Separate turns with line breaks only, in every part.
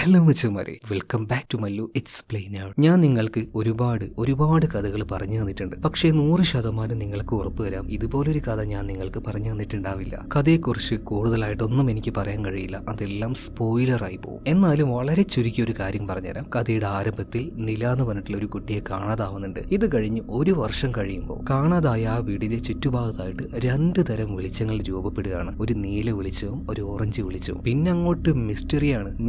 Hello മച്ചന്മാരെ welcome back to Mallu explainer. ഞാൻ നിങ്ങൾക്ക് ഒരുപാട് ഒരുപാട് കഥകൾ പറഞ്ഞു തന്നിട്ടുണ്ട്. പക്ഷേ നൂറ് ശതമാനം നിങ്ങൾക്ക് ഉറപ്പ് തരാം. ഇതുപോലൊരു കഥ ഞാൻ നിങ്ങൾക്ക് പറഞ്ഞു തന്നിട്ടുണ്ടാവില്ല. കഥയെക്കുറിച്ച് കൂടുതലായിട്ടൊന്നും എനിക്ക് പറയാൻ കഴിയില്ല. അതെല്ലാം സ്പോയിലറായി പോകും. എന്നാലും വളരെ ചുരുക്കി ഒരു കാര്യം പറഞ്ഞുതരാം. കഥയുടെ ആരംഭത്തിൽ നില എന്ന് പറഞ്ഞിട്ടുള്ള ഒരു കുട്ടിയെ കാണാതാവുന്നുണ്ട്. ഇത് കഴിഞ്ഞ് ഒരു വർഷം കഴിയുമ്പോൾ കാണാതായ ആ വീടിന്റെ ചുറ്റുഭാഗത്തായിട്ട് രണ്ട് തരം വെളിച്ചങ്ങൾ രൂപപ്പെടുകയാണ്. ഒരു നീല വെളിച്ചവും ഒരു ഓറഞ്ച് വെളിച്ചവും. പിന്നെ അങ്ങോട്ട് മിസ്റ്ററിയാണ്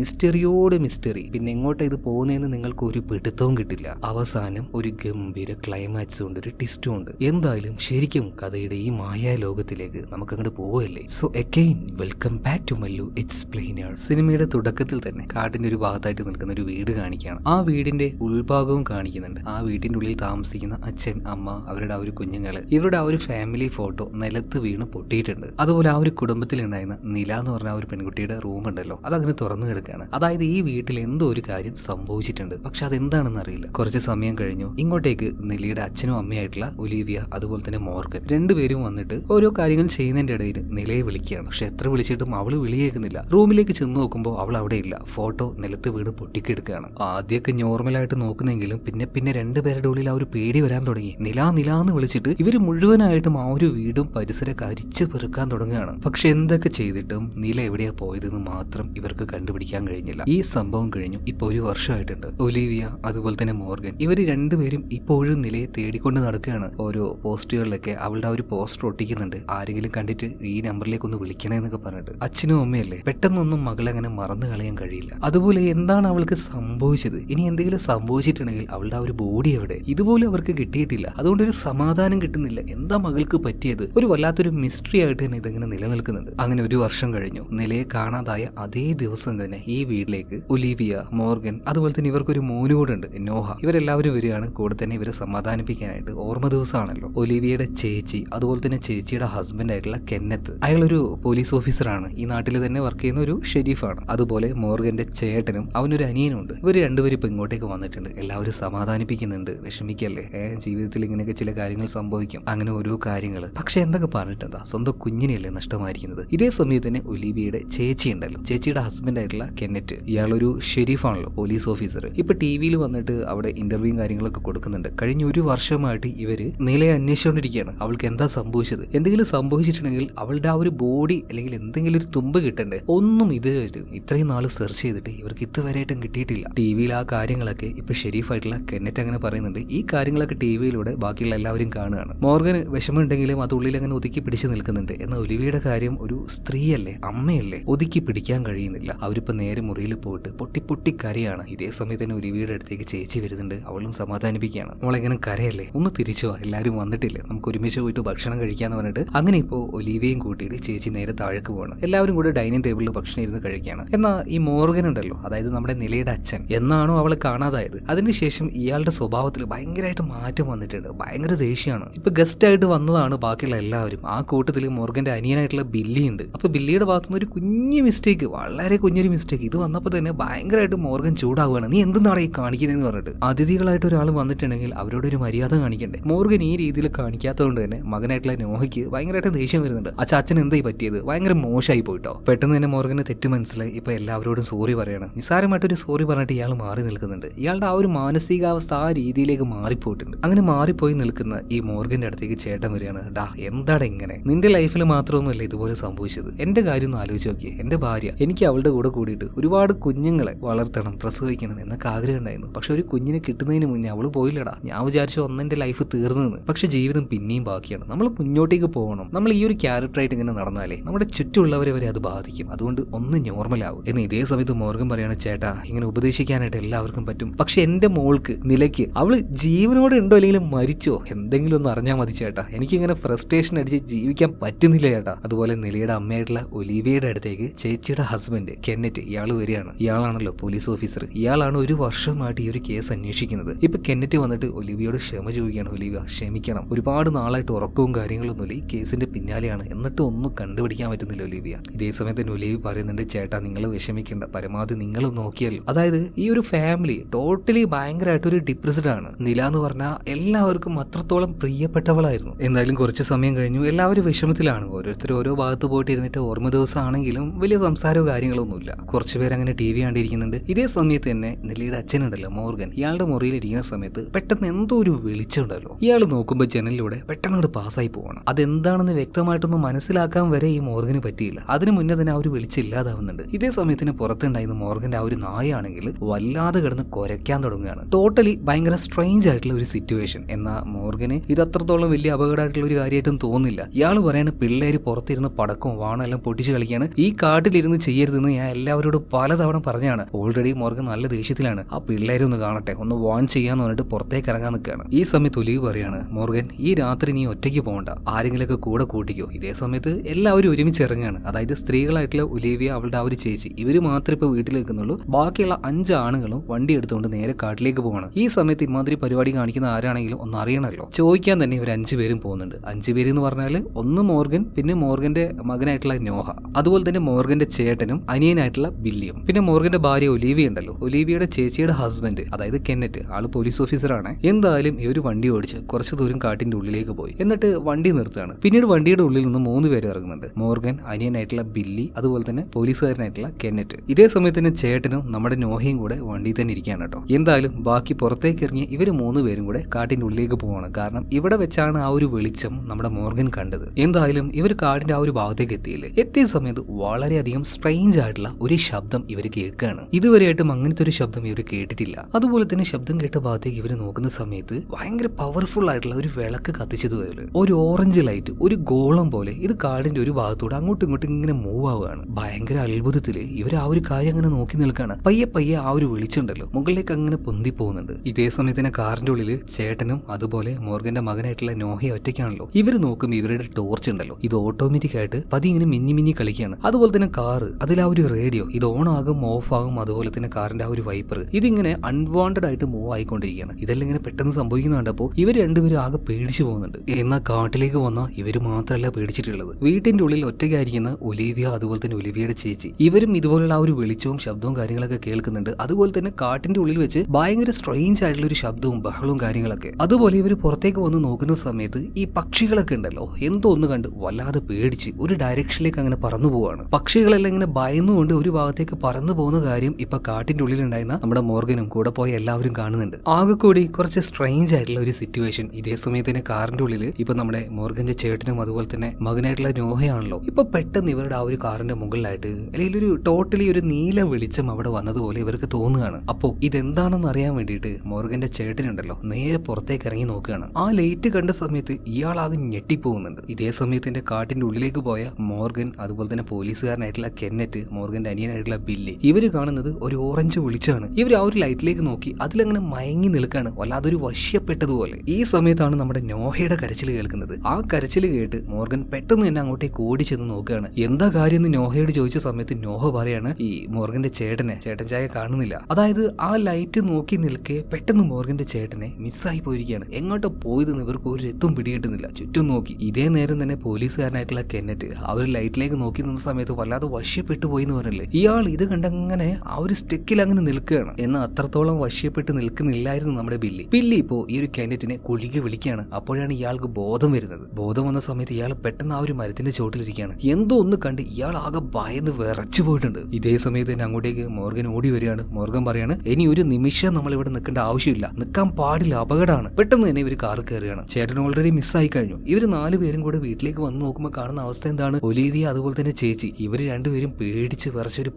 മിസ്റ്ററിയോട് മിസ്റ്ററി പിന്നെ എങ്ങോട്ടാ ഇത് പോകുന്നതെന്ന് നിങ്ങൾക്ക് ഒരു പിടുത്തവും കിട്ടില്ല. അവസാനം ഒരു ഗംഭീര ക്ലൈമാക്സും ഉണ്ട് ഒരു ട്വിസ്റ്റും ഉണ്ട്. എന്തായാലും ശരിക്കും കഥയുടെ ഈ മായ ലോകത്തിലേക്ക് നമുക്ക് അങ്ങോട്ട് പോവുകയല്ലേ? So again welcome back to Mallu explainer സിനിമയുടെ തുടക്കത്തിൽ തന്നെ കാട്ടിന്റെ ഒരു ഭാഗത്തായിട്ട് നിൽക്കുന്ന ഒരു വീട് കാണിക്കുകയാണ്. ആ വീടിന്റെ ഉൾഭാഗവും കാണിക്കുന്നുണ്ട്. ആ വീടിന്റെ ഉള്ളിൽ താമസിക്കുന്ന അച്ഛൻ അമ്മ അവരുടെ ആ ഒരു കുഞ്ഞുങ്ങൾ. ഇവരുടെ ആ ഒരു ഫാമിലി ഫോട്ടോ നിലത്ത് വീണ് പൊട്ടിയിട്ടുണ്ട്. അതുപോലെ ആ ഒരു കുടുംബത്തിൽ ഉണ്ടായിരുന്ന നില എന്ന് പറഞ്ഞ ആ ഒരു പെൺകുട്ടിയുടെ റൂം ഉണ്ടല്ലോ. അതങ്ങനെ തുറന്നു കിടക്കുകയാണ്. അതായത് വീട്ടിൽ എന്തോ ഒരു കാര്യം സംഭവിച്ചിട്ടുണ്ട്. പക്ഷെ അതെന്താണെന്ന് അറിയില്ല. കുറച്ച് സമയം കഴിഞ്ഞു. ഇങ്ങോട്ടേക്ക് നെല്ലിയുടെ അച്ഛനും അമ്മയായിട്ടുള്ള ഒലീവിയ അതുപോലെ തന്നെ മോർഗൻ രണ്ടുപേരും വന്നിട്ട് ഓരോ കാര്യങ്ങൾ ചെയ്യുന്നതിന്റെ ഇടയിൽ നിലയെ വിളിക്കുകയാണ്. പക്ഷെ എത്ര വിളിച്ചിട്ടും അവൾ വിളിയേക്കുന്നില്ല. റൂമിലേക്ക് ചെന്ന് നോക്കുമ്പോൾ അവൾ അവിടെ ഇല്ല. ഫോട്ടോ നിലത്ത് വീണ് പൊട്ടിക്കെടുക്കുകയാണ്. ആദ്യമൊക്കെ നോർമലായിട്ട് നോക്കുന്നെങ്കിലും പിന്നെ പിന്നെ രണ്ടുപേരുടെ ഉള്ളിൽ ആ ഒരു പേടി വരാൻ തുടങ്ങി. നില നില എന്ന് വിളിച്ചിട്ട് ഇവർ മുഴുവനായിട്ടും ആ ഒരു വീടും പരിസരമൊക്കെ അരിച്ചു പെറുക്കാൻ തുടങ്ങുകയാണ്. പക്ഷെ എന്തൊക്കെ ചെയ്തിട്ടും നില എവിടെയാ പോയതെന്ന് മാത്രം ഇവർക്ക് കണ്ടുപിടിക്കാൻ കഴിഞ്ഞില്ല. ഈ സംഭവം കഴിഞ്ഞു. ഇപ്പൊ ഒരു വർഷമായിട്ടുണ്ട്. ഒലീവിയ അതുപോലെ തന്നെ മോർഗൻ. ഇവർ രണ്ടുപേരും ഇപ്പോഴും നിലയെ തേടിക്കൊണ്ട് നടക്കുകയാണ്. ഓരോ പോസ്റ്റുകളിലൊക്കെ അവളുടെ ഒരു പോസ്റ്റർ ഒട്ടിക്കുന്നുണ്ട്. ആരെങ്കിലും കണ്ടിട്ട് ഈ നമ്പറിലേക്ക് ഒന്ന് വിളിക്കണേ എന്നൊക്കെ പറഞ്ഞിട്ട്. അച്ഛനും അമ്മയല്ലേ? പെട്ടെന്നൊന്നും മകളെ അങ്ങനെ മറന്നു കളയാൻ കഴിയില്ല. അതുപോലെ എന്താണ് അവൾക്ക് സംഭവിച്ചത്? ഇനി എന്തെങ്കിലും സംഭവിച്ചിട്ടുണ്ടെങ്കിൽ അവളുടെ ആ ഒരു ബോഡി എവിടെ? ഇതുപോലെ അവർക്ക് കിട്ടിയിട്ടില്ല. അതുകൊണ്ട് ഒരു സമാധാനം കിട്ടുന്നില്ല. എന്താ മകൾക്ക് പറ്റിയത്? ഒരു വല്ലാത്തൊരു മിസ്റ്ററി ആയിട്ട് തന്നെ ഇതിങ്ങനെ നിലനിൽക്കുന്നുണ്ട്. അങ്ങനെ ഒരു വർഷം കഴിഞ്ഞു. നിലയെ കാണാതായ അതേ ദിവസം തന്നെ ഈ വീട്ടിലേക്ക് ഒലീവിയ മോർഗൻ അതുപോലെ തന്നെ ഇവർക്കൊരു മോനു കൂടെ ഉണ്ട് നോഹ. ഇവരെല്ലാവരും വരികയാണ് കൂടെ തന്നെ ഇവരെ സമാധാനിപ്പിക്കാനായിട്ട്. ഓർമ്മ ദിവസമാണല്ലോ. ഒലീവിയയുടെ ചേച്ചി അതുപോലെ തന്നെ ചേച്ചിയുടെ ഹസ്ബൻഡ് ആയിട്ടുള്ള കെന്നത്ത്. അയാളൊരു പോലീസ് ഓഫീസറാണ് ഈ നാട്ടിൽ തന്നെ വർക്ക് ചെയ്യുന്ന ഒരു ഷെരീഫാണ്. അതുപോലെ മോർഗന്റെ ചേട്ടനും അവനൊരു അനിയനുണ്ട് ഇവർ രണ്ടുപേരും ഇപ്പൊ ഇങ്ങോട്ടേക്ക് വന്നിട്ടുണ്ട്. എല്ലാവരും സമാധാനിപ്പിക്കുന്നുണ്ട്. വിഷമിക്കല്ലേ? ഏഹ് ജീവിതത്തിൽ ഇങ്ങനെയൊക്കെ ചില കാര്യങ്ങൾ സംഭവിക്കും. അങ്ങനെ ഓരോ കാര്യങ്ങൾ പക്ഷെ എന്തൊക്കെ പറഞ്ഞിട്ടെന്താ? സ്വന്തം കുഞ്ഞിനെയല്ലേ നഷ്ടമായിരിക്കുന്നത്? ഇതേ സമയത്ത് തന്നെ ഒലീവിയയുടെ ചേച്ചി ഉണ്ടല്ലോ. ചേച്ചിയുടെ ഹസ്ബൻഡ് ആയിട്ടുള്ള കെന്നറ്റ്. ഇയാളൊരു ഷെരീഫാണല്ലോ പോലീസ് ഓഫീസർ ഇപ്പൊ ടി വിയിൽ വന്നിട്ട് അവിടെ ഇന്റർവ്യൂവും കാര്യങ്ങളൊക്കെ കൊടുക്കുന്നുണ്ട്. കഴിഞ്ഞ ഒരു വർഷമായിട്ട് ഇവർ നിലയെ അന്വേഷിച്ചുകൊണ്ടിരിക്കുകയാണ് അവൾക്ക് എന്താ സംഭവിച്ചത്? എന്തെങ്കിലും സംഭവിച്ചിട്ടുണ്ടെങ്കിൽ അവളുടെ ആ ഒരു ബോഡി അല്ലെങ്കിൽ എന്തെങ്കിലും ഒരു തുമ്പ് കിട്ടണ്ടേ? ഒന്നും ഇത് ഇത്രയും നാൾ സെർച്ച് ചെയ്തിട്ട് ഇവർക്ക് ഇതുവരെയായിട്ടും കിട്ടിയിട്ടില്ല. ടി വിയിൽ ആ കാര്യങ്ങളൊക്കെ ഇപ്പൊ ഷെരീഫായിട്ടുള്ള കെന്നറ്റ് അങ്ങനെ പറയുന്നുണ്ട്. ഈ കാര്യങ്ങളൊക്കെ ടി വിയിലൂടെ ബാക്കിയുള്ള എല്ലാവരും കാണുകയാണ്. മോർഗന് വിഷമമുണ്ടെങ്കിലും അത് ഉള്ളിൽ അങ്ങനെ ഒതുക്കി പിടിച്ചു നിൽക്കുന്നുണ്ട്. എന്നാൽ ഒലിവിയുടെ കാര്യം ഒരു സ്ത്രീയല്ലേ അമ്മയല്ലേ ഒതുക്കി പിടിക്കാൻ കഴിയുന്നില്ല. അവരിപ്പോ നേരെ മുറിയിൽ പോയിട്ട് പൊട്ടി പൊട്ടി കരയാണ്. ഇതേ സമയത്ത് തന്നെ ഒലിവിയുടെ അടുത്തേക്ക് ചേച്ചി വരുന്നുണ്ട്. അവളും സമാധാനിപ്പിക്കുകയാണ്. മോളെങ്ങനെ കരയല്ലേ? ഒന്ന് തിരിച്ചു? വാ എല്ലാവരും വന്നിട്ടില്ലേ. നമുക്ക് ഒരുമിച്ച് പോയിട്ട് ഭക്ഷണം കഴിക്കാന്ന് പറഞ്ഞിട്ട് അങ്ങനെ ഇപ്പോൾ ഒലീവയും കൂട്ടിയിട്ട് ചേച്ചി നേരെ താഴേക്ക് പോകണം എല്ലാവരും കൂടി ഡൈനിങ് ടേബിളിൽ ഭക്ഷണം ഇരുന്ന് കഴിക്കുകയാണ്. എന്നാൽ ഈ മോർഗൻ ഉണ്ടല്ലോ അതായത് നമ്മുടെ നിലയുടെ അച്ഛൻ എന്നാണോ അവളെ കാണാതായത്? അതിനുശേഷം ഇയാളുടെ സ്വഭാവത്തിൽ ഭയങ്കരമായിട്ട് മാറ്റം വന്നിട്ടുണ്ട്. ഭയങ്കര ദേഷ്യമാണ്. ഇപ്പൊ ഗസ്റ്റ് ആയിട്ട് വന്നതാണ് ബാക്കിയുള്ള എല്ലാവരും. ആ കൂട്ടത്തിൽ മോർഗന്റെ അനിയനായിട്ടുള്ള ബില്ലി ഉണ്ട് അപ്പൊ ബില്ലിയുടെ ഭാഗത്തുനിന്ന് ഒരു കുഞ്ഞു മിസ്റ്റേക്ക് വളരെ കുഞ്ഞൊരു മിസ്റ്റേക്ക് ഇത് വന്നപ്പോൾ തന്നെ ഭയങ്കരമായിട്ട് മോർഗൻ ചൂടാവുകയാണ്. നീ എന്തെന്നാണ് ഈ കാണിക്കുന്നതെന്ന് പറഞ്ഞിട്ട്? അതിഥികളായിട്ട് ഒരാൾ വന്നിട്ടുണ്ടെങ്കിൽ അവരോട് ഒരു മര്യാദ കാണിക്കണ്ടേ? മോർഗൻ ഈ രീതിയിൽ കാണിക്കാത്തതുകൊണ്ട് തന്നെ മകനായിട്ടുള്ള നോഹയ്ക്ക് ഭയങ്കരമായിട്ട് ദേഷ്യം വരുന്നുണ്ട്. അച്ഛൻ അച്ഛൻ എന്തായി പറ്റിയത്? ഭയങ്കര മോശമായി പോയിട്ടോ? പെട്ടെന്ന് തന്നെ മോർഗന് തെറ്റ് മനസ്സിലായി. ഇപ്പൊ എല്ലാവരോടും സോറി പറയണം. നിസ്സാരമായിട്ടൊരു സോറി പറഞ്ഞിട്ട് ഇയാൾ മാറി നിൽക്കുന്നുണ്ട്. ഇയാളുടെ ആ ഒരു മാനസികാവസ്ഥ ആ രീതിയിലേക്ക് മാറിപ്പോയിട്ടുണ്ട്. അങ്ങനെ മാറിപ്പോയി നിൽക്കുന്ന ഈ മോർഗന്റെ അടുത്തേക്ക് ചേട്ടൻ വരികയാണ്. ഡാ എന്താണ് ഇങ്ങനെ? നിന്റെ ലൈഫിൽ മാത്രമൊന്നുമല്ല ഇതുപോലെ സംഭവിച്ചത്. എന്റെ കാര്യം ഒന്ന് ആലോചിച്ച് നോക്കിയേ. എന്റെ ഭാര്യ എനിക്ക് അവളുടെ കൂടെ കൂടിയിട്ട് ഒരുപാട് കുഞ്ഞുങ്ങളെ വളർത്തണം പ്രസവിക്കണം എന്നൊക്കെ ആഗ്രഹം ഉണ്ടായിരുന്നു പക്ഷെ ഒരു കുഞ്ഞിനെ കിട്ടുന്നതിന് മുന്നേ അവൾ പോയില്ലടാ. ഞാൻ വിചാരിച്ചു ഒന്നെന്റെ ലൈഫ് തീർന്നെന്ന്. പക്ഷെ ജീവിതം പിന്നെയും ബാക്കിയാണ്. നമ്മൾ മുന്നോട്ടേക്ക് പോകണം. നമ്മൾ ഈ ഒരു ക്യാരക്ടറായിട്ട് ഇങ്ങനെ നടന്നാലേ നമ്മുടെ ചുറ്റുമുള്ളവരെ വരെ അത് ബാധിക്കും. അതുകൊണ്ട് ഒന്ന് നോർമൽ ആവും. എന്ന് ഇതേ സമയത്ത് മോർഗൻ പറയാണ് ചേട്ടാ ഇങ്ങനെ ഉപദേശിക്കാനായിട്ട് എല്ലാവർക്കും പറ്റും. പക്ഷെ എന്റെ മോൾക്ക് നിലയ്ക്ക് അവൾ ജീവനോടെ ഉണ്ടോ അല്ലെങ്കിൽ മരിച്ചോ? എന്തെങ്കിലും ഒന്ന് അറിഞ്ഞാൽ മതി ചേട്ടാ. എനിക്കിങ്ങനെ ഫ്രസ്ട്രേഷൻ അടിച്ച് ജീവിക്കാൻ പറ്റുന്നില്ല ചേട്ടാ. അതുപോലെ നിലയുടെ അമ്മയായിട്ടുള്ള ഒലീവിയയുടെ അടുത്തേക്ക് ചേച്ചിയുടെ ഹസ്ബൻഡ് കെന്നറ്റ് ഇയാൾ വരികയാണ്. ഇയാളാണല്ലോ പോലീസ് ഓഫീസർ ഇയാളാണ് ഒരു വർഷമായിട്ട് ഈ ഒരു കേസ് അന്വേഷിക്കുന്നത്. ഇപ്പൊ കെന്നറ്റ് വന്നിട്ട് ഒലിവിയോട് ക്ഷമ ചോദിക്കുകയാണ്. ഒലിവിയ ക്ഷമിക്കണം. ഒരുപാട് നാളായിട്ട് ഉറക്കവും കാര്യങ്ങളൊന്നുമില്ല ഈ കേസിന്റെ പിന്നാലെയാണ്. എന്നിട്ട് ഒന്നും കണ്ടുപിടിക്കാൻ പറ്റുന്നില്ല ഒലിവിയ. ഇതേ സമയത്ത് തന്നെ ഒലിവി പറയുന്നുണ്ട് ചേട്ടാ നിങ്ങൾ വിഷമിക്കേണ്ട. പരമാവധി നിങ്ങൾ നോക്കിയല്ലോ അതായത് ഈ ഒരു ഫാമിലി ടോട്ടലി ഭയങ്കരമായിട്ട് ഒരു ഡിപ്രസ്ഡ് ആണ്. നില എന്ന് പറഞ്ഞാൽ എല്ലാവർക്കും അത്രത്തോളം പ്രിയപ്പെട്ടവളായിരുന്നു. എന്തായാലും കുറച്ച് സമയം കഴിഞ്ഞു. എല്ലാവരും വിഷമത്തിലാണ്. ഓരോരുത്തർ ഓരോ ഭാഗത്ത് പോയിട്ട് ഇരുന്നിട്ട് ഓർമ്മ ദിവസമാണെങ്കിലും വലിയ സംസാരവും കാര്യങ്ങളൊന്നുമില്ല കുറച്ചുപേരങ്ങനെ ടി വി കണ്ടിരിക്കുന്നുണ്ട്. ഇതേ സമയത്ത് തന്നെ നെല്ലിയുടെ അച്ഛനുണ്ടല്ലോ മോർഗൻ. ഇയാളുടെ മുറിയിൽ ഇരിക്കുന്ന സമയത്ത് പെട്ടെന്ന് എന്തോ ഒരു വെളിച്ചമുണ്ടല്ലോ ഇയാൾ നോക്കുമ്പോൾ ജനലിലൂടെ പെട്ടെന്ന് അങ്ങോട്ട് പാസ്സായി പോകണം അതെന്താണെന്ന് വ്യക്തമായിട്ടൊന്നും മനസ്സിലാക്കാൻ വരെ ഈ മോർഗന് പറ്റിയില്ല. അതിനു മുന്നേ തന്നെ ആ ഒരു വെളിച്ചം ഇല്ലാതാവുന്നുണ്ട്. ഇതേ സമയത്തിന് പുറത്തുണ്ടായിരുന്ന മോർഗന്റെ ആ ഒരു നായാണെങ്കിൽ വല്ലാതെ കിടന്ന് കുരയ്ക്കാൻ തുടങ്ങുകയാണ്. ടോട്ടലി ഭയങ്കര സ്ട്രെയിഞ്ച് ആയിട്ടുള്ള ഒരു സിറ്റുവേഷൻ എന്നാൽ മോർഗന് ഇത് അത്രത്തോളം വലിയ അപകടമായിട്ടുള്ള ഒരു കാര്യമായിട്ടും തോന്നില്ല ഇയാൾ പറയാണ് പിള്ളേര് പുറത്തിരുന്ന് പടക്കവും വാണെല്ലാം പൊട്ടിച്ച് കളിക്കുകയാണ്. ഈ കാട്ടിലിരുന്ന് ചെയ്യരുതെന്ന് ഞാൻ എല്ലാവരോടും പലതവണ പറഞ്ഞാണ്. ഓൾറെഡി മോർഗൻ നല്ല ദേഷ്യത്തിലാണ്. ആ പിള്ളേരെ ഒന്ന് കാണട്ടെ ഒന്ന് വാൺ ചെയ്യാന്ന് പറഞ്ഞിട്ട് പുറത്തേക്ക് ഇറങ്ങാൻ നിൽക്കുകയാണ്. ഈ സമയത്ത് ഒലിവ് പറയാണ് മോർഗൻ ഈ രാത്രി നീ ഒറ്റയ്ക്ക് പോകണ്ട ആരെങ്കിലൊക്കെ കൂടെ കൂട്ടിക്കോ. ഇതേ സമയത്ത് എല്ലാവരും ഒരുമിച്ച് ഇറങ്ങുകയാണ്. അതായത് സ്ത്രീകളായിട്ടുള്ള ഒലിവിയ അവളുടെ ആ ഒരു ചേച്ചി ഇവർ മാത്രമേ ഇപ്പോൾ വീട്ടിൽ നിൽക്കുന്നുള്ളൂ. ബാക്കിയുള്ള അഞ്ച് ആണുങ്ങളും വണ്ടി എടുത്തുകൊണ്ട് നേരെ കാട്ടിലേക്ക് പോവാണ്. ഈ സമയത്ത് ഇമാതിരി പരിപാടി കാണിക്കുന്ന ആരാണെങ്കിലും ഒന്ന് അറിയണമല്ലോ ചോദിക്കാൻ തന്നെ ഇവർ അഞ്ചു പേരും പോകുന്നുണ്ട്. അഞ്ചു പേര് എന്ന് പറഞ്ഞാൽ ഒന്ന് മോർഗൻ പിന്നെ മോർഗന്റെ മകനായിട്ടുള്ള നോഹ. അതുപോലെ തന്നെ മോർഗന്റെ ചേട്ടനും അനിയനായിട്ടുള്ള ബില്ലിയും പിന്നെ മോർഗന്റെ ഭാര്യ ഒലീവിയ ഉണ്ടല്ലോ. ഒലീവിയുടെ ചേച്ചിയുടെ ഹസ്ബൻഡ് അതായത് കെന്നറ്റ് ആൾ പോലീസ് ഓഫീസറാണ് എന്തായാലും ഈ ഒരു വണ്ടി ഓടിച്ച് കുറച്ചു ദൂരം കാട്ടിന്റെ ഉള്ളിലേക്ക് പോയി. എന്നിട്ട് വണ്ടി നിർത്തുകയാണ്. പിന്നീട് വണ്ടിയുടെ ഉള്ളിൽ നിന്ന് മൂന്ന് പേര് ഇറങ്ങുന്നുണ്ട്. മോർഗൻ അനിയനായിട്ടുള്ള ബില്ലി അതുപോലെ തന്നെ പോലീസുകാരനായിട്ടുള്ള കെന്നറ്റ്. ഇതേ സമയത്ത് തന്നെ ചേട്ടനും നമ്മുടെ നോഹയും കൂടെ വണ്ടിയിൽ തന്നെ ഇരിക്കുകയാണ് കേട്ടോ. എന്തായാലും ബാക്കി പുറത്തേക്ക് ഇറങ്ങി ഇവർ മൂന്ന് പേരും കൂടെ കാട്ടിന്റെ ഉള്ളിലേക്ക് പോവാണ്. കാരണം ഇവിടെ വെച്ചാണ് ആ ഒരു വെളിച്ചം നമ്മുടെ മോർഗൻ കണ്ടത്. എന്തായാലും ഇവർ കാടിന്റെ ആ ഒരു ഭാഗത്തേക്ക് എത്തിയില്ലേ? എത്തിയ സമയത്ത് വളരെയധികം സ്ട്രെയിഞ്ച് ആയിട്ടുള്ള ഒരു ശബ്ദം ഇവർ കേൾക്കുകയാണ് ഇതുവരെയായിട്ടും അങ്ങനത്തെ ഒരു ശബ്ദം ഇവർ കേട്ടിട്ടില്ല. അതുപോലെ തന്നെ ശബ്ദം കേട്ട ഭാഗത്തേക്ക് ഇവർ നോക്കുന്ന സമയത്ത് ഭയങ്കര പവർഫുൾ ആയിട്ടുള്ള ഒരു വിളക്ക് കത്തിച്ചത് പോലെ ഒരു ഓറഞ്ച് ലൈറ്റ് ഒരു ഗോളം പോലെ ഇത് കാടിന്റെ ഒരു ഭാഗത്തൂടെ അങ്ങോട്ടും ഇങ്ങോട്ടും ഇങ്ങനെ മൂവ് ആവുകയാണ്. ഭയങ്കര അത്ഭുതത്തിൽ ഇവർ ആ ഒരു കാര്യം അങ്ങനെ നോക്കി നിൽക്കുകയാണ്. പയ്യെ പയ്യെ ആ ഒരു വിളിച്ചുണ്ടല്ലോ. മുകളിലേക്ക് അങ്ങനെ പൊന്തി പോകുന്നുണ്ട്. ഇതേ സമയത്ത് തന്നെ കാറിന്റെ ഉള്ളിൽ ചേട്ടനും അതുപോലെ മോർഗന്റെ മകനായിട്ടുള്ള നോഹയെ ഒറ്റയ്ക്കാണല്ലോ. ഇവർ നോക്കുമ്പോൾ ഇവരുടെ ടോർച്ച് ഉണ്ടല്ലോ. ഇത് ഓട്ടോമാറ്റിക് ആയിട്ട് പതി ഇങ്ങനെ മിന്നി മിന്നി കളിക്കുകയാണ്. അതുപോലെ തന്നെ കാറ് അതിൽ ആ ഒരു റേഡിയോ ഇത് ഓൺ ആകും ഓഫ് ആകും അതുപോലെ തന്നെ കാറിന്റെ ആ ഒരു വൈപ്പർ ഇതിങ്ങനെ അൺവാണ്ടഡ് ആയിട്ട് മൂവ് ആയിക്കൊണ്ടിരിക്കുകയാണ്. ഇതെല്ലാം ഇങ്ങനെ പെട്ടെന്ന് സംഭവിക്കുന്ന കണ്ടപ്പോൾ ഇവർ രണ്ടുപേരും ആകെ പേടിച്ചു പോകുന്നുണ്ട്. എന്നാൽ കാട്ടിലേക്ക് വന്ന ഇവർ മാത്രമല്ല പേടിച്ചിട്ടുള്ളത്. വീട്ടിന്റെ ഉള്ളിൽ ഒറ്റയ്ക്കായിരിക്കുന്ന ഒലീവിയ അതുപോലെ തന്നെ ഒലീവിയയുടെ ചേച്ചി. ഇവരും ഇതുപോലുള്ള ആ ഒരു വെളിച്ചവും ശബ്ദവും കാര്യങ്ങളൊക്കെ കേൾക്കുന്നുണ്ട്. അതുപോലെ തന്നെ കാട്ടിന്റെ ഉള്ളിൽ വെച്ച് ഭയങ്കര സ്ട്രെയിഞ്ച് ആയിട്ടുള്ള ഒരു ശബ്ദവും ബഹളവും കാര്യങ്ങളൊക്കെ. അതുപോലെ ഇവർ പുറത്തേക്ക് വന്ന് നോക്കുന്ന സമയത്ത് ഈ പക്ഷികളൊക്കെ ഉണ്ടല്ലോ എന്തോ ഒന്ന് കണ്ട് വല്ലാതെ പേടിച്ച് ഒരു ഡയറക്ഷനിലേക്ക് അങ്ങനെ പറന്നു പോവാണ്. പക്ഷികളെല്ലാം ഇങ്ങനെ ഭയന്നുകൊണ്ട് ഒരു ഭാഗത്തേക്ക് പറന്നു പോകുന്ന കാര്യം ഇപ്പൊ കാട്ടിന്റെ ഉള്ളിലുണ്ടായിരുന്ന നമ്മുടെ മോർഗനും കൂടെ പോയ എല്ലാവരും കാണുന്നുണ്ട്. ആകെ കൂടി കുറച്ച് സ്ട്രെയിഞ്ച് ആയിട്ടുള്ള ഒരു സിറ്റുവേഷൻ ഇതേ സമയത്ത് തന്നെ കാറിന്റെ ഉള്ളിൽ ഇപ്പൊ നമ്മുടെ മോർഗന്റെ ചേട്ടനും അതുപോലെ തന്നെ മകനായിട്ടുള്ള നോഹയാണല്ലോ. ഇപ്പൊ പെട്ടെന്ന് ഇവരുടെ ആ ഒരു കാറിന്റെ മുകളിലായിട്ട് അല്ലെങ്കിൽ ഒരു ടോട്ടലി ഒരു നീല വെളിച്ചം അവിടെ വന്നതുപോലെ ഇവർക്ക് തോന്നുകയാണ്. അപ്പോ ഇതെന്താണെന്ന് അറിയാൻ വേണ്ടിയിട്ട് മോർഗന്റെ ചേട്ടനുണ്ടല്ലോ നേരെ പുറത്തേക്ക് ഇറങ്ങി നോക്കുകയാണ്. ആ ലൈറ്റ് കണ്ട സമയത്ത് ഇയാളാകെ ഞെട്ടിപ്പോകുന്നുണ്ട്. ഇതേ സമയത്തിന്റെ കാട്ടിന്റെ ഉള്ളിലേക്ക് പോയ മോർഗൻ അതുപോലെ തന്നെ പോലീസുകാരനായിട്ടുള്ള കെന്നറ്റ് മോർഗന്റെ അനിയനായിട്ടുള്ള ബില്ലി ഇവർ കാണുന്നത് ഒരു ഓറഞ്ച് വെളിച്ചാണ്. ഇവർ ആ ഒരു ലൈറ്റിലേക്ക് നോക്കി അതിലങ്ങനെ മയങ്ങി നിൽക്കാണ്. വല്ലാതൊരു വശ്യപ്പെട്ടതുപോലെ. ഈ സമയത്താണ് നമ്മുടെ നോഹയുടെ കരച്ചിൽ കേൾക്കുന്നത്. ആ കരച്ചിൽ കേട്ട് മോർഗൻ പെട്ടെന്ന് തന്നെ അങ്ങോട്ടേക്ക് ഓടി ചെന്ന് നോക്കുകയാണ്. എന്താ കാര്യം എന്ന് നോഹയോട് ചോദിച്ച സമയത്ത് നോഹ പറയാണ് ഈ മോർഗന്റെ ചേട്ടനെ ചേട്ടൻ ചായ കാണുന്നില്ല. അതായത് ആ ലൈറ്റ് നോക്കി നിൽക്കെ പെട്ടെന്ന് മോർഗന്റെ ചേട്ടനെ മിസ്സായി പോയിരിക്കുകയാണ്. എങ്ങോട്ട് പോയതെന്ന് ഇവർക്ക് ഒരു എത്തും പിടികിട്ടുന്നില്ല. ചുറ്റും നോക്കി. ഇതേ നേരം തന്നെ പോലീസുകാരനായിട്ടുള്ള കെന്നറ്റ് ആ ഒരു ലൈറ്റിലേക്ക് നോക്കി നിന്ന സമയത്ത് വല്ലാതെ വശ്യപ്പെട്ടു പോയി എന്ന് പറഞ്ഞില്ലേ? ഇയാൾ ഇത് കണ്ടങ്ങനെ ആ ഒരു സ്റ്റിക്കിൽ അങ്ങനെ നിൽക്കുകയാണ്. എന്നാൽ അത്രത്തോളം വശ്യപ്പെട്ട് നിൽക്കുന്നില്ലായിരുന്നു നമ്മുടെ ബില്ലി. ബില്ലി ഇപ്പോ ഈ ഒരു കാൻഡിഡേറ്റിനെ കുളികെ വിളിക്കുകയാണ്. അപ്പോഴാണ് ഇയാൾക്ക് ബോധം വരുന്നത്. ബോധം വന്ന സമയത്ത് ഇയാൾ പെട്ടെന്ന് ആ ഒരു മരത്തിന്റെ ചോട്ടിലിരിക്കുകയാണ്. എന്തോ ഒന്ന് കണ്ട് ഇയാൾ ആകെ ഭയന്ന് വിറച്ചു പോയിട്ടുണ്ട്. ഇതേ സമയത്ത് തന്നെ അങ്ങോട്ടേക്ക് മോർഗൻ ഓടി വരികയാണ്. മോർഗൻ പറയാണ് ഇനി ഒരു നിമിഷം നമ്മൾ ഇവിടെ നിൽക്കേണ്ട ആവശ്യമില്ല. നിൽക്കാൻ പാടില്ല അപകടമാണ്. പെട്ടെന്ന് തന്നെ ഇവർ കാർ കയറുകയാണ്. ചേട്ടൻ ഓൾറെഡി മിസ്സായി കഴിഞ്ഞു. ഇവർ നാല് പേരും കൂടെ വീട്ടിലേക്ക് വന്ന് നോക്കുമ്പോൾ കാണുന്ന അവസ്ഥ എന്താണ്? ഒലീവിയ അതുപോലെ തന്നെ ചേച്ചി. ഇവർ രണ്ടുപേരും പേടിച്ച് വിറച്ചൊരു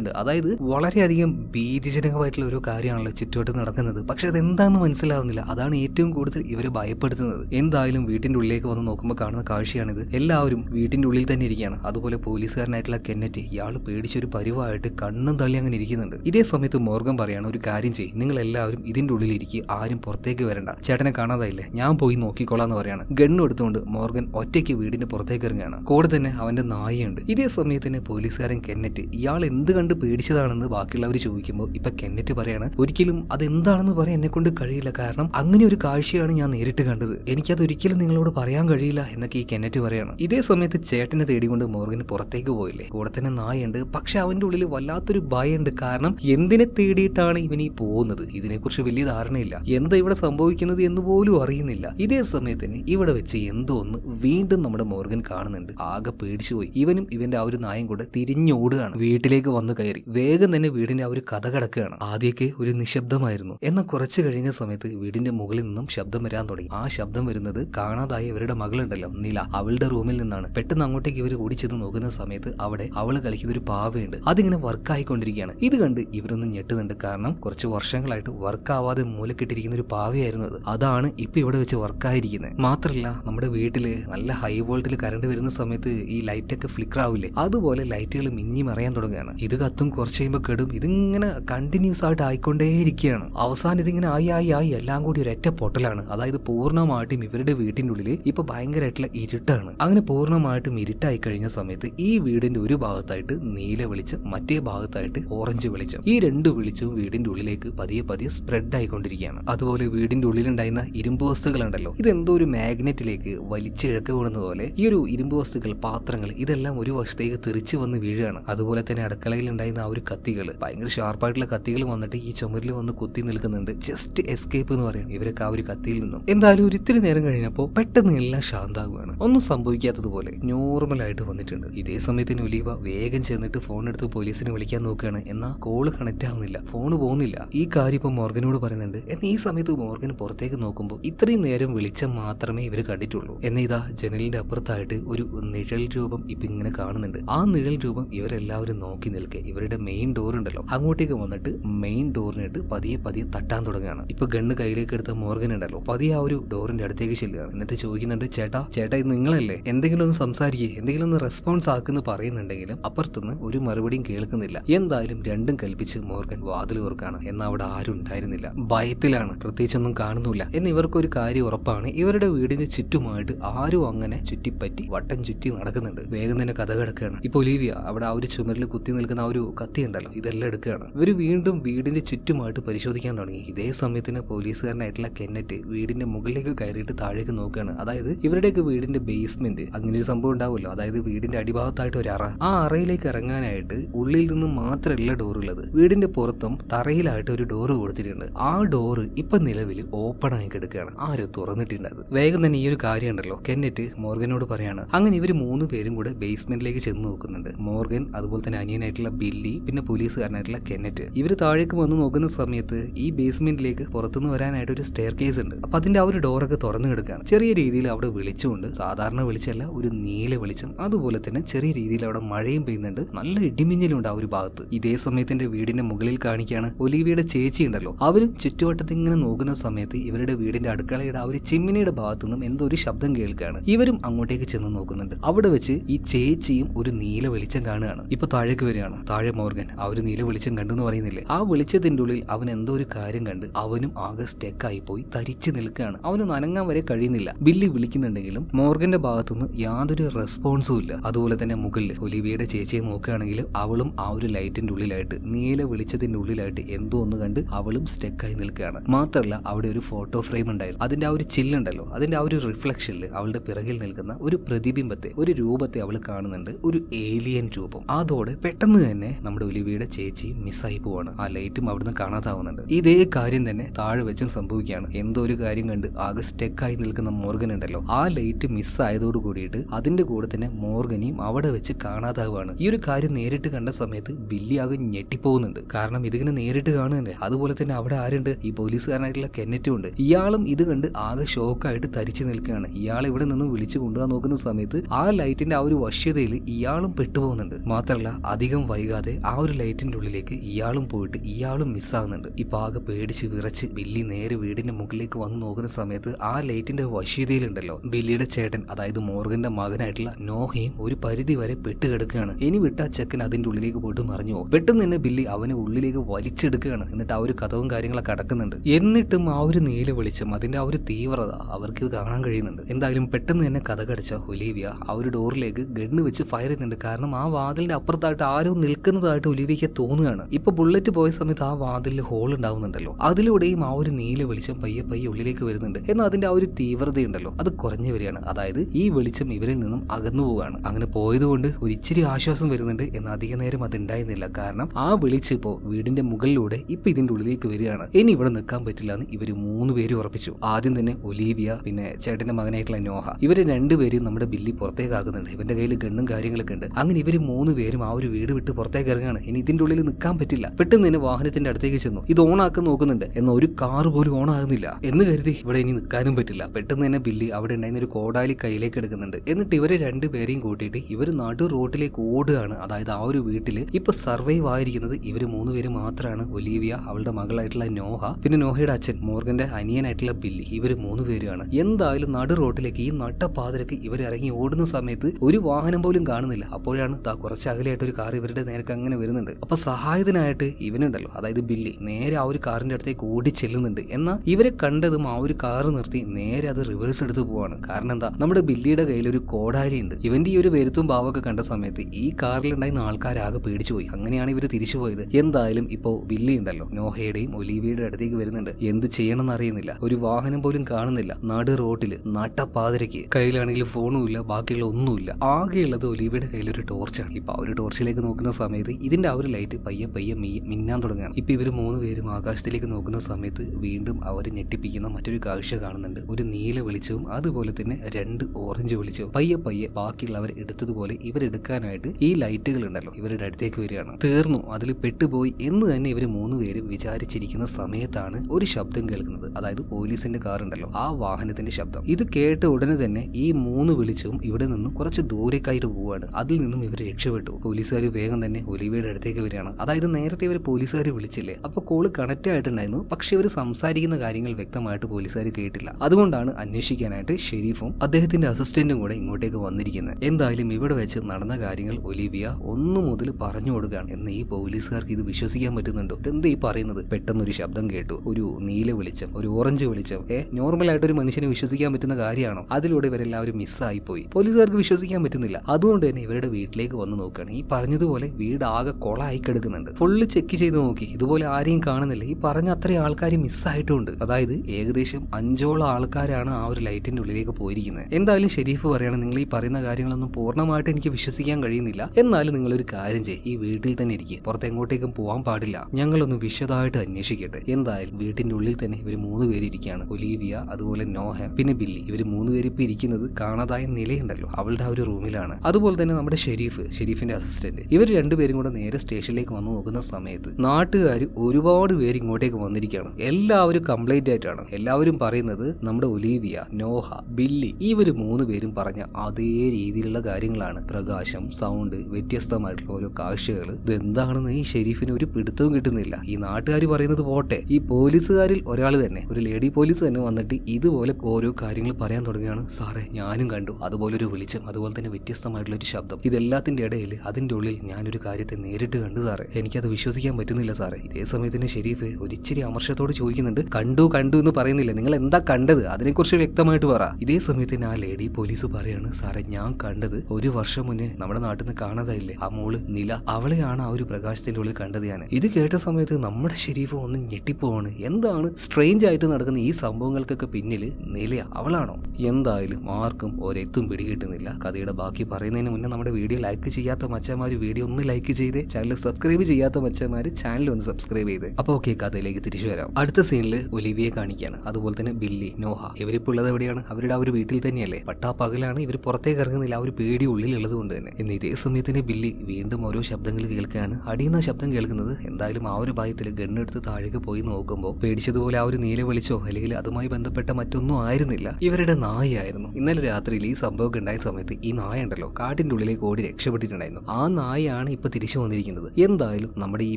പരുവായിട്ടുണ്ട് അതായത് വളരെയധികം ഭീതിജനകമായിട്ടുള്ള ഒരു കാര്യമാണല്ലോ ചുറ്റുവട്ടം നടക്കുന്നത്. പക്ഷെ അത് എന്താണെന്ന് മനസ്സിലാവുന്നില്ല. അതാണ് ഏറ്റവും കൂടുതൽ ഇവരെ ഭയപ്പെടുത്തുന്നത്. എന്തായാലും വീട്ടിന്റെ ഉള്ളിലേക്ക് വന്ന് നോക്കുമ്പോൾ കാണുന്ന കാഴ്ചയാണിത്. എല്ലാവരും വീട്ടിന്റെ ഉള്ളിൽ തന്നെ ഇരിക്കുകയാണ്. അതുപോലെ പോലീസുകാരനായിട്ടുള്ള കെന്നറ്റ് ഇയാൾ പേടിച്ചൊരു പരിവായിട്ട് കണ്ണും തള്ളി അങ്ങനെ ഇരിക്കുന്നുണ്ട്. ഇതേ സമയത്ത് മോർഗം പറയാണ് ഒരു കാര്യം ചെയ്യും. നിങ്ങൾ എല്ലാവരും ഇതിന്റെ ഉള്ളിൽ ഇരിക്കുക ആരും പുറത്തേക്ക് വരണ്ട. ചേട്ടനെ കാണാതായില്ലേ? ഞാൻ പോയി നോക്കിക്കോളാം എന്ന് പറയാണ്. ഗണ്ണു എടുത്തുകൊണ്ട് മോർഗൻ ഒറ്റയ്ക്ക് വീടിന്റെ പുറത്തേക്ക് ഇറങ്ങുകയാണ്. കൂടെ തന്നെ അവന്റെ നായയുണ്ട്. ഇതേ സമയത്ത് തന്നെ പോലീസുകാരൻ കെന്നറ്റ് ഇയാൾ എന്ത് പേടിച്ചതാണെന്ന് ബാക്കിയുള്ളവർ ചോദിക്കുമ്പോൾ ഇപ്പൊ കെന്നറ്റ് പറയാണ് ഒരിക്കലും അതെന്താണെന്ന് പറയാൻ എന്നെ കൊണ്ട് കഴിയില്ല. കാരണം അങ്ങനെ ഒരു കാഴ്ചയാണ് ഞാൻ നേരിട്ട് കണ്ടത്. എനിക്കത് ഒരിക്കലും നിങ്ങളോട് പറയാൻ കഴിയില്ല എന്നൊക്കെ ഈ കെന്നറ്റ് പറയാണ്. ഇതേ സമയത്ത് ചേട്ടനെ തേടിക്കൊണ്ട് മോർഗൻ പുറത്തേക്ക് പോയില്ലേ? കൂടെ തന്നെ നായുണ്ട് പക്ഷെ അവന്റെ ഉള്ളിൽ വല്ലാത്തൊരു ഭയമുണ്ട്. കാരണം എന്തിനെ തേടിയിട്ടാണ് ഇവനി പോകുന്നത്? ഇതിനെക്കുറിച്ച് വലിയ ധാരണയില്ല. എന്താ ഇവിടെ സംഭവിക്കുന്നത് എന്ന് പോലും അറിയുന്നില്ല. ഇതേ സമയത്തിന് ഇവിടെ വെച്ച് എന്തോ ഒന്ന് വീണ്ടും നമ്മുടെ മോർഗൻ കാണുന്നുണ്ട്. ആകെ പേടിച്ചു പോയി ഇവനും ഇവന്റെ ആ ഒരു നായും കൂടെ തിരിഞ്ഞോടുകയാണ് വീട്ടിലേക്ക് വന്നു കയറി. വേഗം തന്നെ വീടിന്റെ ആ ഒരു കഥ കിടക്കുകയാണ്. ആദ്യമൊക്കെ ഒരു നിശബ്ദമായിരുന്നു. എന്നാൽ കുറച്ചു കഴിഞ്ഞ സമയത്ത് വീടിന്റെ മുകളിൽ നിന്നും ശബ്ദം വരാൻ തുടങ്ങി. ആ ശബ്ദം വരുന്നത് കാണാതായ ഇവരുടെ മകളുണ്ടല്ലോ നില. അവളുടെ റൂമിൽ നിന്നാണ്. പെട്ടെന്ന് അങ്ങോട്ടേക്ക് ഇവർ ഓടിച്ചെന്ന് നോക്കുന്ന സമയത്ത് അവിടെ അവൾ കളിക്കുന്ന ഒരു പാവയുണ്ട്. അതിങ്ങനെ വർക്ക് ആയിക്കൊണ്ടിരിക്കുകയാണ് ഇത് കണ്ട് ഇവരൊന്നും ഞെട്ടുന്നുണ്ട്. കാരണം കുറച്ച് വർഷങ്ങളായിട്ട് വർക്കാവാതെ മൂലക്കിട്ടിരിക്കുന്ന ഒരു പാവയായിരുന്നു അത്. അതാണ് ഇപ്പൊ ഇവിടെ വെച്ച് വർക്കായിരിക്കുന്നത്. മാത്രമല്ല നമ്മുടെ വീട്ടിൽ നല്ല ഹൈ വോൾട്ടിൽ കറണ്ട് വരുന്ന സമയത്ത് ഈ ലൈറ്റൊക്കെ ഫ്ലിക്കർ ആവില്ലേ? അതുപോലെ ലൈറ്റുകൾ മിന്നി മറയാൻ തുടങ്ങുകയാണ്. ഇത് കത്തും കുറച്ച് കഴിയുമ്പോൾ കെടും. ഇതിങ്ങനെ കണ്ടിന്യൂസ് ആയിട്ട് ആയിക്കൊണ്ടേയിരിക്കുകയാണ്. അവസാനം ഇതിങ്ങനെ ആയി ആയി ആയി എല്ലാം കൂടി ഒരൊറ്റ പൊട്ടലാണ്. അതായത് പൂർണമായിട്ടും ഇവരുടെ വീട്ടിന്റെ ഉള്ളിൽ ഇപ്പോൾ ഭയങ്കരമായിട്ടുള്ള ഇരുട്ടാണ്. അങ്ങനെ പൂർണമായിട്ടും ഇരുട്ടായി കഴിഞ്ഞ സമയത്ത് ഈ വീടിന്റെ ഒരു ഭാഗത്തായിട്ട് നീല വെളിച്ചം മറ്റേ ഭാഗത്തായിട്ട് ഓറഞ്ച് വെളിച്ചം ഈ രണ്ട് വെളിച്ചവും വീടിന്റെ ഉള്ളിലേക്ക് പതിയെ പതിയെ സ്പ്രെഡ് ആയിക്കൊണ്ടിരിക്കുകയാണ്. അതുപോലെ വീടിന്റെ ഉള്ളിലുണ്ടായിരുന്ന ഇരുമ്പ് വസ്തുക്കളുണ്ടല്ലോ ഇതെന്തോ ഒരു മാഗ്നറ്റിലേക്ക് വലിച്ചിഴക്ക് കൂടുന്ന പോലെ ഈ ഒരു ഇരുമ്പ് വസ്തുക്കൾ പാത്രങ്ങൾ ഇതെല്ലാം ഒരു വശത്തേക്ക് തെറിച്ച് വന്ന് വീഴുകയാണ്. അതുപോലെ തന്നെ അടുക്കളയിൽ ഉണ്ടായിരുന്ന ആ ഒരു കത്തികൾ ഭയങ്കര ഷാർപ്പായിട്ടുള്ള കത്തികൾ വന്നിട്ട് ഈ ചുമരിൽ വന്ന് കുത്തി നിൽക്കുന്നുണ്ട്. ജസ്റ്റ് എസ്കേപ്പ് എന്ന് പറയാം. ഇവരൊക്കെ ആ ഒരു കത്തിയിൽ നിന്നും. എന്തായാലും ഒരു ഇത്തിരി നേരം കഴിഞ്ഞപ്പോൾ പെട്ടെന്ന് എല്ലാം ശാന്താകുകയാണ് ഒന്നും സംഭവിക്കാത്തതുപോലെ നോർമൽ ആയിട്ട് വന്നിട്ടുണ്ട്. ഇതേ സമയത്തിന് ഒലീവ വേഗം ചെന്നിട്ട് ഫോൺ എടുത്ത് പോലീസിനെ വിളിക്കാൻ നോക്കുകയാണ്. എന്നാൽ കോൾ കണക്ട് ആവുന്നില്ല. ഫോൺ പോകുന്നില്ല ഈ കാര്യം ഇപ്പൊ മോർഗനോട് പറയുന്നുണ്ട്. എന്നാൽ ഈ സമയത്ത് മോർഗൻ പുറത്തേക്ക് നോക്കുമ്പോൾ ഇത്രയും നേരം വിളിച്ച മാത്രമേ ഇവർ കണ്ടിട്ടുള്ളൂ. എന്നാൽ ഇതാ ജനലിന്റെ അപ്പുറത്തായിട്ട് ഒരു നിഴൽ രൂപം ഇപ്പൊ ഇങ്ങനെ കാണുന്നുണ്ട്. ആ നിഴൽ രൂപം ഇവരെല്ലാവരും നോക്കി നിൽക്കെ. ഇവരുടെ മെയിൻ ഡോർ ഉണ്ടല്ലോ. അങ്ങോട്ടേക്ക് വന്നിട്ട് മെയിൻ ഡോറിനിട്ട് പതിയെ പതിയെ തട്ടാൻ തുടങ്ങുകയാണ്. ഇപ്പൊ ഗണ്ണ് കയ്യിലേക്ക് എടുത്ത മോർഗൻ ഉണ്ടല്ലോ. പതിയെ ആ ഒരു ഡോറിന്റെ അടുത്തേക്ക് ചെല്ലുകയാണ്. എന്നിട്ട് ചോദിക്കുന്നുണ്ട് ചേട്ടാ ചേട്ടാ ഇത് നിങ്ങളല്ലേ? എന്തെങ്കിലും ഒന്ന് സംസാരിക്കേ. എന്തെങ്കിലും ഒന്ന് റെസ്പോൺസ് ആക്കുന്ന് പറയുന്നുണ്ടെങ്കിലും അപ്പുറത്തുനിന്ന് ഒരു മറുപടിയും കേൾക്കുന്നില്ല. എന്തായാലും രണ്ടും കൽപ്പിച്ച് മോർഗൻ വാതിൽ ഓർക്കാണ് എന്നാൽ അവിടെ ആരും ഉണ്ടായിരുന്നില്ല. ഭയത്തിലാണ്. പ്രത്യേകിച്ചൊന്നും കാണുന്നില്ല എന്ന് ഇവർക്കൊരു കാര്യം ഉറപ്പാണ്. ഇവരുടെ വീടിന് ചുറ്റുമായിട്ട് ആരും അങ്ങനെ ചുറ്റിപ്പറ്റി വട്ടം ചുറ്റി നടക്കുന്നുണ്ട്. വേഗം തന്നെ കഥ കിടക്കുകയാണ്. ഇപ്പൊ ഒലീവിയ അവിടെ ആ ഒരു ചുമരിൽ കുത്തി നിൽക്കുന്ന ആ ഒരു കത്തി ഉണ്ടല്ലോ ഇതെല്ലാം എടുക്കുകയാണ്. ഇവർ വീണ്ടും വീടിന്റെ ചുറ്റുമായിട്ട് പരിശോധിക്കാൻ തുടങ്ങി. ഇതേ സമയത്തിന് പോലീസുകാരനായിട്ടുള്ള കെന്നറ്റ് വീടിന്റെ മുകളിലേക്ക് കയറിയിട്ട് താഴേക്ക് നോക്കുകയാണ്. അതായത് ഇവരുടെയൊക്കെ വീടിന്റെ ബേസ്മെന്റ് അങ്ങനെ ഒരു സംഭവം ഉണ്ടാവുമല്ലോ. അതായത് വീടിന്റെ അടിഭാഗത്തായിട്ട് ഒരു അറ. ആ അറയിലേക്ക് ഇറങ്ങാനായിട്ട് ഉള്ളിൽ നിന്ന് മാത്രമല്ല ഡോർ ഉള്ളത്. വീടിന്റെ പുറത്തും തറയിലായിട്ട് ഒരു ഡോറ് കൊടുത്തിട്ടുണ്ട്. ആ ഡോറ് ഇപ്പൊ നിലവിൽ ഓപ്പൺ ആയി കിടക്കുകയാണ്. ആരും തുറന്നിട്ടുണ്ടായത് വേഗം തന്നെ ഈ ഒരു കാര്യം ഉണ്ടല്ലോ. കെന്നറ്റ് മോർഗനോട് പറയാണ്. അങ്ങനെ ഇവർ മൂന്ന് പേരും കൂടെ ബേസ്മെന്റിലേക്ക് ചെന്ന് നോക്കുന്നുണ്ട്. മോർഗൻ അതുപോലെ തന്നെ അനിയനായിട്ടുള്ള ബില്ലി പിന്നെ പോലീസുകാരനായിട്ടുള്ള കെന്നറ്റ്. ഇവർ താഴേക്ക് വന്ന് നോക്കുന്ന സമയത്ത് ഈ ബേസ്മെന്റിലേക്ക് പുറത്തുനിന്ന് വരാനായിട്ട് ഒരു സ്റ്റെയർ കേസ് ഉണ്ട്. അപ്പൊ അതിന്റെ ആ ഒരു ഡോറൊക്കെ തുറന്നു കിടക്കുകയാണ്. ചെറിയ രീതിയിൽ അവിടെ വെളിച്ചമുണ്ട്. സാധാരണ വിളിച്ചല്ല ഒരു നീല വെളിച്ചം. അതുപോലെ തന്നെ ചെറിയ രീതിയിൽ അവിടെ മഴയും പെയ്യുന്നുണ്ട്. നല്ല ഇടിമിന്നലുണ്ട് ആ ഒരു ഭാഗത്ത്. ഇതേ സമയത്തിന്റെ വീടിന്റെ മുകളിൽ കാണിക്കുകയാണ് ഒലീവിയുടെ ചേച്ചി ഉണ്ടല്ലോ. അവരും ചുറ്റുവട്ടത്ത് ഇങ്ങനെ നോക്കുന്ന സമയത്ത് ഇവരുടെ വീടിന്റെ അടുക്കളയുടെ ആ ഒരു ചിമ്മിനിയുടെ ഭാഗത്തു നിന്നും എന്തോ ഒരു ശബ്ദം കേൾക്കുകയാണ്. ഇവരും അങ്ങോട്ടേക്ക് ചെന്ന് നോക്കുന്നുണ്ട്. അവിടെ വെച്ച് ഈ ചേച്ചിയും ഒരു നീല വെളിച്ചം കാണുകയാണ്. ഇപ്പൊ താഴേക്ക് വരികയാണ്. താഴെ മോർഗൻ അവർ നീല വെളിച്ചം കണ്ടു എന്ന് പറയുന്നില്ലേ? ആ വെളിച്ചത്തിന്റെ ഉള്ളിൽ അവൻ എന്തോ ഒരു കാര്യം കണ്ട് അവനും ആകെ സ്റ്റെക്കായി പോയി തരിച്ചു നിൽക്കുകയാണ്. അവന് നനങ്ങാൻ വരെ കഴിയുന്നില്ല. ബില്ലി വിളിക്കുന്നുണ്ടെങ്കിലും മോർഗന്റെ ഭാഗത്തുനിന്ന് യാതൊരു റെസ്പോൺസും ഇല്ല. അതുപോലെ തന്നെ മുകളിൽ ഒലിവിയുടെ ചേച്ചിയെ നോക്കുകയാണെങ്കിൽ അവളും ആ ഒരു ലൈറ്റിന്റെ ഉള്ളിലായിട്ട് നീല വെളിച്ചത്തിന്റെ ഉള്ളിലായിട്ട് എന്തോ ഒന്ന് കണ്ട് അവളും സ്റ്റെക്കായി നിൽക്കുകയാണ്. മാത്രമല്ല അവിടെ ഒരു ഫോട്ടോ ഫ്രെയിം ഉണ്ടായിരുന്നു. അതിന്റെ ആ ഒരു ചില്ലുണ്ടല്ലോ അതിന്റെ ആ ഒരു റിഫ്ലക്ഷനിൽ അവളുടെ പിറകിൽ നിൽക്കുന്ന ഒരു പ്രതിബിംബത്തെ ഒരു രൂപത്തെ അവൾ കാണുന്നുണ്ട്. ഒരു ഏലിയൻ രൂപം. അതോടെ പെട്ടെന്ന് തന്നെ നമ്മുടെ ഒലിവിയുടെ ചേച്ചി മിസ്സായി പോവാണ്. ആ ലൈറ്റും അവിടുന്ന് കാണാതാവുന്നുണ്ട്. ഇതേ കാര്യം തന്നെ താഴെ വെച്ചും സംഭവിക്കുകയാണ്. എന്തോ ഒരു കാര്യം കണ്ട് ആകെ സ്റ്റെക്കായി നിൽക്കുന്ന മോർഗൻ ഉണ്ടല്ലോ. ആ ലൈറ്റ് മിസ്സായതോട് കൂടിയിട്ട് അതിന്റെ കൂടെ തന്നെ മോർഗനെയും അവിടെ വെച്ച് കാണാതാവുകയാണ്. ഈ ഒരു കാര്യം നേരിട്ട് കണ്ട സമയത്ത് ബില്ലി ആകെ ഞെട്ടിപ്പോകുന്നുണ്ട്. കാരണം ഇതിങ്ങനെ നേരിട്ട് കാണുന്നുണ്ട്. അതുപോലെ തന്നെ അവിടെ ആരുണ്ട്? ഈ പോലീസുകാരനായിട്ടുള്ള കെന്നറ്റും ഉണ്ട്. ഇയാളും ഇത് കണ്ട് ആകെ ഷോക്കായിട്ട് തരിച്ചു നിൽക്കുകയാണ്. ഇയാൾ ഇവിടെ നിന്ന് വിളിച്ചു കൊണ്ടുപോകാൻ നോക്കുന്ന സമയത്ത് ആ ലൈറ്റിന്റെ ആ ഒരു വശ്യതയിൽ ഇയാളും പെട്ടുപോകുന്നുണ്ട്. മാത്രമല്ല അധികം വൈകാതെ ആ ഒരു ലൈറ്റിന്റെ ഉള്ളിലേക്ക് ഇയാളും പോയിട്ട് ഇയാളും മിസ്സാകുന്നുണ്ട്. ഇപ്പൊ ആകെ പേടിച്ച് വിറച്ച് ബില്ലി നേരെ വീടിന്റെ മുകളിലേക്ക് വന്ന് നോക്കുന്ന സമയത്ത് ആ ലൈറ്റിന്റെ വശ്യതയിലുണ്ടല്ലോ ബില്ലിയുടെ ചേട്ടൻ അതായത് മോർഗന്റെ മകനായിട്ടുള്ള നോഹയും ഒരു പരിധി വരെ പെട്ടുകിടക്കുകയാണ്. ഇനി വിട്ട ചെക്കൻ അതിന്റെ ഉള്ളിലേക്ക് പോയിട്ട് മറിഞ്ഞു പോകും. പെട്ടെന്ന് തന്നെ ബില്ലി അവനെ ഉള്ളിലേക്ക് വലിച്ചെടുക്കുകയാണ്. എന്നിട്ട് ആ ഒരു കഥവും കാര്യങ്ങളൊക്കെ അടക്കുന്നുണ്ട് എന്നിട്ടും ആ ഒരു നീല വെളിച്ചം അതിന്റെ ആ ഒരു തീവ്രത അവർക്ക് കാണാൻ കഴിയുന്നുണ്ട്. എന്തായാലും പെട്ടെന്ന് തന്നെ കഥ കടിച്ച ഒലീവിയ ആ ഒരു ഡോറിലേക്ക് ഗണ്ണ് വെച്ച് ഫയർ ചെയ്യുന്നുണ്ട്. കാരണം ആ വാതിലിന്റെ അപ്പുറത്തായിട്ട് ആരോ നിൽക്കുന്നതായിട്ട് ഒലിവയ്ക്ക് തോന്നുകയാണ്. ഇപ്പൊ ബുള്ളറ്റ് പോയ സമയത്ത് ആ വാതിലിൽ ഹോൾ ഉണ്ടാവുന്നുണ്ടല്ലോ. അതിലൂടെയും ആ ഒരു നീല വെളിച്ചം പയ്യെ പയ്യെ ഉള്ളിലേക്ക് വരുന്നുണ്ട്. എന്നാൽ അതിന്റെ ആ ഒരു തീവ്രതയുണ്ടല്ലോ അത് കുറഞ്ഞു വരികയാണ്. അതായത് ഈ വെളിച്ചം ഇവരിൽ നിന്നും അകന്നു പോവുകയാണ്. അങ്ങനെ പോയതുകൊണ്ട് ഒരു ഇച്ചിരി ആശ്വാസം വരുന്നുണ്ട് എന്നാൽ അധിക നേരം അത് ഉണ്ടായിരുന്നില്ല കാരണം ആ വെളിച്ചം ഇപ്പോ വീടിന്റെ മുകളിലൂടെ ഇപ്പൊ ഇതിന്റെ ഉള്ളിലേക്ക് വരികയാണ്. ഇനി ഇവിടെ നിൽക്കാൻ പറ്റില്ല എന്ന് ഇവർ മൂന്ന് പേര് ഉറപ്പിച്ചു. ആദ്യം തന്നെ ഒലീവിയ പിന്നെ ചേട്ടന്റെ മകനായിട്ടുള്ള നോഹ. ഇവർ രണ്ടുപേരും നമ്മുടെ ബില്ലി പുറത്തേക്കാക്കുന്നുണ്ട് ഇവന്റെ കയ്യിൽ ഗണ്ണും കാര്യങ്ങളൊക്കെ ഉണ്ട്. അങ്ങനെ ഇവർ മൂന്ന് പേരും ആ ഒരു വീട് വിട്ട് പുറത്തേക്ക് ഇറങ്ങാണ് ഇനി ഇതിന്റെ ഉള്ളിൽ നിൽക്കാൻ പറ്റില്ല. പെട്ടെന്ന് തന്നെ വാഹനത്തിന്റെ അടുത്തേക്ക് ചെന്നു. ഇത് ഓണാക്കാൻ നോക്കുന്നുണ്ട്. എന്നാൽ ഒരു കാർ പോലും ഓണാകുന്നില്ല. എന്ന് കരുതി ഇവിടെ ഇനി നിൽക്കാനും പറ്റില്ല. പെട്ടെന്ന് തന്നെ ബില്ലി അവിടെ ഉണ്ടായിരുന്ന ഒരു കോടാലി കയ്യിലേക്ക് എടുക്കുന്നുണ്ട്. എന്നിട്ട് ഇവരെ രണ്ടുപേരെയും കൂട്ടിയിട്ട് ഇവർ നടു റോട്ടിലേക്ക് ഓടുകയാണ്. അതായത് ആ ഒരു വീട്ടിൽ ഇപ്പൊ സർവൈവ് ആയിരിക്കുന്നത് ഇവർ മൂന്ന് പേര് മാത്രമാണ്. ഒലീവിയ അവളുടെ മകളായിട്ടുള്ള നോഹ പിന്നെ നോഹയുടെ അച്ഛൻ മോർഗന്റെ അനിയനായിട്ടുള്ള ബില്ലി. ഇവർ മൂന്ന് പേരുമാണ്. എന്തായാലും നടു റോട്ടിലേക്ക് ഈ നട്ടപ്പാതിരക്ക് ഇവർ ഇറങ്ങി ഓടുന്ന സമയത്ത് ഒരു വാഹനം പോലും കാണുന്നില്ല. അപ്പോഴാണ് കുറച്ച് അകലെയായിട്ട് ഒരു കാർ ഇവരുടെ നേർക്ക് അങ്ങനെ വരുന്നുണ്ട്. അപ്പൊ സഹായത്തിനായിട്ട് ഇവനുണ്ടല്ലോ അതായത് ബില്ലി നേരെ ആ ഒരു കാറിന്റെ അടുത്തേക്ക് ഓടി ചെല്ലുന്നുണ്ട്. എന്നാൽ ഇവരെ കണ്ടതും ആ ഒരു കാർ നിർത്തി നേരെ അത് റിവേഴ്സ് എടുത്ത് പോവാണ്. കാരണം എന്താ? നമ്മുടെ ബില്ലിയുടെ കയ്യിൽ ഒരു കോടാലി ഉണ്ട്. ഇവന്റെ ഈ ഒരു വരുത്തും ഭാവമൊക്കെ കണ്ട സമയത്ത് ഈ കാറിലുണ്ടായിരുന്ന ആൾക്കാരാകെ പേടിച്ചു പോയി അങ്ങനെയാണ് ഇവർ തിരിച്ചു പോയത്. എന്തായാലും ഇപ്പോൾ ബില്ലി ഉണ്ടല്ലോ നോഹയുടെയും ഒലീവിയുടെ അടുത്തേക്ക് വരുന്നുണ്ട്. എന്ത് ചെയ്യണമെന്ന് അറിയുന്നില്ല. ഒരു വാഹനം പോലും കാണുന്നില്ല. നാട് റോഡിൽ നട്ടപ്പാതിരയ്ക്ക്. കയ്യിലാണെങ്കിൽ ഫോണും ഇല്ല ബാക്കിയുള്ള ഒന്നുമില്ല. ആകെയുള്ളത് ഒലീവയുടെ കയ്യിൽ ഒരു ടോർച്ചാണ് ഇപ്പൊ ആ ഒരു ടോർച്ചിലേക്ക് നോക്കുന്ന സമയത്ത് ഇതിന്റെ ആ ഒരു ലൈറ്റ് പയ്യെ പയ്യെ മിന്നാൻ തുടങ്ങുകയാണ്. ഇപ്പോൾ ഇവർ മൂന്ന് പേരും ആകാശത്തിലേക്ക് നോക്കുന്ന സമയത്ത് വീണ്ടും അവർ ഞെട്ടിപ്പിക്കുന്ന മറ്റൊരു കാഴ്ച കാണുന്നുണ്ട്. ഒരു നീല വെളിച്ചവും അതുപോലെ തന്നെ രണ്ട് ഓറഞ്ച് വെളിച്ചവും പയ്യെ പയ്യെ ബാക്കിയുള്ളവർ എടുത്തതുപോലെ ഇവരെടുക്കാനായിട്ട് ഈ ലൈറ്റുകൾ ഉണ്ടല്ലോ ഇവരുടെ അടുത്തേക്ക് വരികയാണ്. തീർന്നു. അതിൽ പെട്ടുപോയി എന്ന് തന്നെ ഇവർ മൂന്ന് പേരും വിചാരിച്ചിരിക്കുന്ന സമയത്താണ് ഒരു ശബ്ദം കേൾക്കുന്നത്. അതായത് പോലീസിന്റെ കാർ ഉണ്ടല്ലോ ആ വാഹനത്തിന്റെ ശബ്ദം. ഇത് കേട്ട ഉടനെ തന്നെ ഈ മൂന്ന് വെളിച്ചവും ഇവിടെ നിന്നും കുറച്ച് ദൂരേക്കായിട്ട് പോവുകയാണ് അതിൽ നിന്നും ഇവർ രക്ഷപ്പെട്ടു. പോലീസുകാർ വേഗം ഒലിവയുടെ അടുത്തേക്ക് വരികയാണ്. അതായത് നേരത്തെ ഇവർ പോലീസുകാർ വിളിച്ചില്ലേ? അപ്പോൾ കോൾ കണക്റ്റ് ആയിട്ടുണ്ടായിരുന്നു. പക്ഷെ ഇവർ സംസാരിക്കുന്ന കാര്യങ്ങൾ വ്യക്തമായിട്ട് പോലീസുകാർ കേട്ടില്ല. അതുകൊണ്ടാണ് അന്വേഷിക്കാനായിട്ട് ഷെരീഫും അദ്ദേഹത്തിന്റെ അസിസ്റ്റന്റും കൂടെ ഇങ്ങോട്ടേക്ക് വന്നിരിക്കുന്നത്. എന്തായാലും ഇവിടെ വെച്ച് നടന്ന കാര്യങ്ങൾ ഒലിവിയ ഒന്നു മുതൽ പറഞ്ഞു കൊടുക്കുകയാണ്. എന്ന് ഈ പോലീസുകാർക്ക് ഇത് വിശ്വസിക്കാൻ പറ്റുന്നുണ്ടോ? ഇതെന്താ ഈ പറയുന്നത്? പെട്ടെന്ന് ഒരു ശബ്ദം കേട്ടു. ഒരു നീല വെളിച്ചം ഒരു ഓറഞ്ച് വെളിച്ചം. ഏ നോർമൽ ആയിട്ട് ഒരു മനുഷ്യനെ വിശ്വസിക്കാൻ പറ്റുന്ന കാര്യമാണോ? അതിലൂടെ ഇവരെല്ലാവരും മിസ്സായി പോയി. പോലീസുകാർക്ക് വിശ്വസിക്കാൻ പറ്റുന്നില്ല. അതുകൊണ്ട് തന്നെ ഇവരുടെ വീട്ടിലേക്ക് വന്ന് നോക്കുകയാണ്. ഈ പറഞ്ഞതുപോലെ വീട് ആകെ കൊളായി കിടക്കുന്നുണ്ട്. ഫുള്ള് ചെക്ക് ചെയ്ത് നോക്കി. ഇതുപോലെ ആരെയും കാണുന്നില്ല. ഈ പറഞ്ഞ അത്രയും ആൾക്കാർ മിസ്സായിട്ടുണ്ട്. അതായത് ഏകദേശം അഞ്ചോളം ആൾക്കാരാണ് ആ ഒരു ലൈറ്റിന്റെ ഉള്ളിലേക്ക് പോയിരിക്കുന്നത്. എന്തായാലും ഷെരീഫ് പറയാണ് നിങ്ങൾ ഈ പറയുന്ന കാര്യങ്ങളൊന്നും പൂർണമായിട്ട് എനിക്ക് വിശ്വസിക്കാൻ കഴിയുന്നില്ല. എന്നാലും നിങ്ങളൊരു കാര്യം ചെയ്യും. ഈ വീട്ടിൽ തന്നെ ഇരിക്കുക പുറത്തെങ്ങോട്ടേക്കും പോകാൻ പാടില്ല. ഞങ്ങളൊന്ന് വിശദമായിട്ട് അന്വേഷിക്കട്ടെ. എന്തായാലും വീട്ടിന്റെ ഉള്ളിൽ തന്നെ ഇവർ മൂന്ന് പേര് ഇരിക്കുകയാണ് ഒലീവിയ അതുപോലെ നോഹ പിന്നെ ബില്ലി. ഇവർ മൂന്ന് പേര് ഇപ്പൊ ഇരിക്കുന്നത് കാണാതായ നിലയുണ്ടല്ലോ. അവളുടെ ആ ഒരു റൂമിലാണ്. അതുപോലെ തന്നെ നമ്മുടെ ഷെരീഫ് ഷെരീഫിന്റെ അസിസ്റ്റന്റ് ഇവർ രണ്ടുപേരും കൂടെ നേരെ സ്റ്റേഷനിലേക്ക് വന്നു നോക്കുന്ന സമയത്ത് നാട്ടുകാർ ഒരുപാട് പേര് ഇങ്ങോട്ടേക്ക് വന്നിരിക്കുകയാണ്. എല്ലാവരും കംപ്ലൈന്റ് ആയിട്ടാണ്. എല്ലാവരും പറയുന്നത് നമ്മുടെ ഒലീവിയ നോഹ ബില്ലി ഇവർ മൂന്ന് പേരും പറഞ്ഞ അതേ രീതിയിലുള്ള കാര്യങ്ങളാണ്. പ്രകാശം സൗണ്ട് വ്യത്യസ്തമായിട്ടുള്ള ഓരോ കാഴ്ചകൾ ഇതെന്താണെന്ന് ഈ ഷെരീഫിന് ഒരു പിടുത്തവും കിട്ടുന്നില്ല. ഈ നാട്ടുകാർ പറയുന്നത് പോട്ടെ. ഈ പോലീസുകാരിൽ ഒരാൾ തന്നെ ഒരു ലേഡി പോലീസ് തന്നെ വന്നിട്ട് ഇതുപോലെ ഓരോ കാര്യങ്ങൾ പറയാൻ തുടങ്ങിയാണ് സാറേ ഞാനും കണ്ടു. അതുപോലെ ഒരു വെളിച്ചം അതുപോലെ തന്നെ വ്യത്യസ്തമായിട്ടുള്ള ഒരു ശബ്ദം. ഇതെല്ലാത്തിന്റെ ഇടയിൽ അതിന്റെ ഉള്ളിൽ ഞാനൊരു കാര്യത്തെ നേരിട്ട് കണ്ടു സാറേ. എനിക്കത് വിശ്വസിക്കാൻ പറ്റുന്നില്ല സാറേ. ഇതേ സമയത്തിന് ഷെരീഫ് ഒരിച്ചിരി അമർഷത്തോട് ചോദിക്കുന്നുണ്ട്. കണ്ടു കണ്ടു എന്ന് പറയുന്നില്ല. നിങ്ങൾ എന്താ കണ്ടത്? അതിനെക്കുറിച്ച് വ്യക്തമായിട്ട് പറ. ഇതേ സമയത്തിന് ആ ലേഡി പോലീസ് പറയാണ് സാറേ ഞാൻ കണ്ടത് ഒരു വർഷം മുന്നേ നമ്മുടെ നാട്ടിൽ നിന്ന് കാണാതായില്ലേ? ആ മോൾ നില. അവളെയാണ് ആ ഒരു പ്രകാശത്തിന്റെ ഉള്ളിൽ കണ്ടത് ഞാൻ ഇത് കേട്ട സമയത്ത് നമ്മുടെ ഷെരീഫ് ഒന്ന് ഞെട്ടിപ്പോവാണ്. എന്താണ് സ്ട്രേഞ്ച് ആയിട്ട് നടക്കുന്ന ഈ സംഭവങ്ങൾക്കൊക്കെ പിന്നിൽ നില അവളാണോ? എന്തായാലും ആർക്കും ഒരെത്തും പിടികിട്ടുന്നില്ല. കഥയുടെ ബാക്കി പറയുന്നതിന് മുന്നേ നമ്മുടെ വീഡിയോ ലൈക്ക് ചെയ്യാത്ത മച്ചമാര് വീഡിയോ ഒന്ന് ലൈക്ക് ചെയ്ത് ചാനൽ സബ്സ്ക്രൈബ് ചെയ്യാത്ത മച്ചന്മാർ ചാനൽ ഒന്ന് സബ്സ്ക്രൈബ് ചെയ്ത്. അപ്പോൾ ഓക്കെ കഥയിലേക്ക് തിരിച്ചു വരാം. അടുത്ത സീനിൽ ഒലിവിയെ കാണിക്കുകയാണ്. അതുപോലെ തന്നെ ബില്ലി നോഹ. ഇവരിപ്പോൾ ഉള്ളത് എവിടെയാണ്? അവരുടെ ആ ഒരു വീട്ടിൽ തന്നെയല്ലേ? പട്ടാ പകലാണ് ഇവർ പുറത്തേക്ക് ഇറങ്ങുന്നില്ല. ആ ഒരു പേടി ഉള്ളിലുള്ളത് കൊണ്ട് തന്നെ. എന്ന് ഇതേ സമയത്തിന് ബില്ലി വീണ്ടും ഓരോ ശബ്ദങ്ങൾ കേൾക്കുകയാണ്. അടിയുന്ന ശബ്ദം കേൾക്കുന്നത്. എന്തായാലും ആ ഒരു ഭയത്തിൽ ഗണ്ണെടുത്ത് താഴേക്ക് പോയി നോക്കുമ്പോൾ പേടിച്ചതുപോലെ ആ ഒരു നീല വിളിച്ചോ അല്ലെങ്കിൽ അതുമായി ബന്ധപ്പെട്ട മറ്റൊന്നും ആയിരുന്നില്ല. ഇവരുടെ നായയായിരുന്നു. ഇന്നലെ രാത്രിയിൽ ഈ സംഭവം ഉണ്ടായ സമയത്ത് ഈ നായ ഉണ്ടല്ലോ കാട്ടിന്റെ ഉള്ളിലേക്ക് ഓടി രക്ഷപ്പെട്ടിട്ടുണ്ടായിരുന്നു. ആ നായയാണ് ഇപ്പൊ തിരിച്ചു വന്നിരിക്കുന്നത്. എന്തായാലും നമ്മുടെ ഈ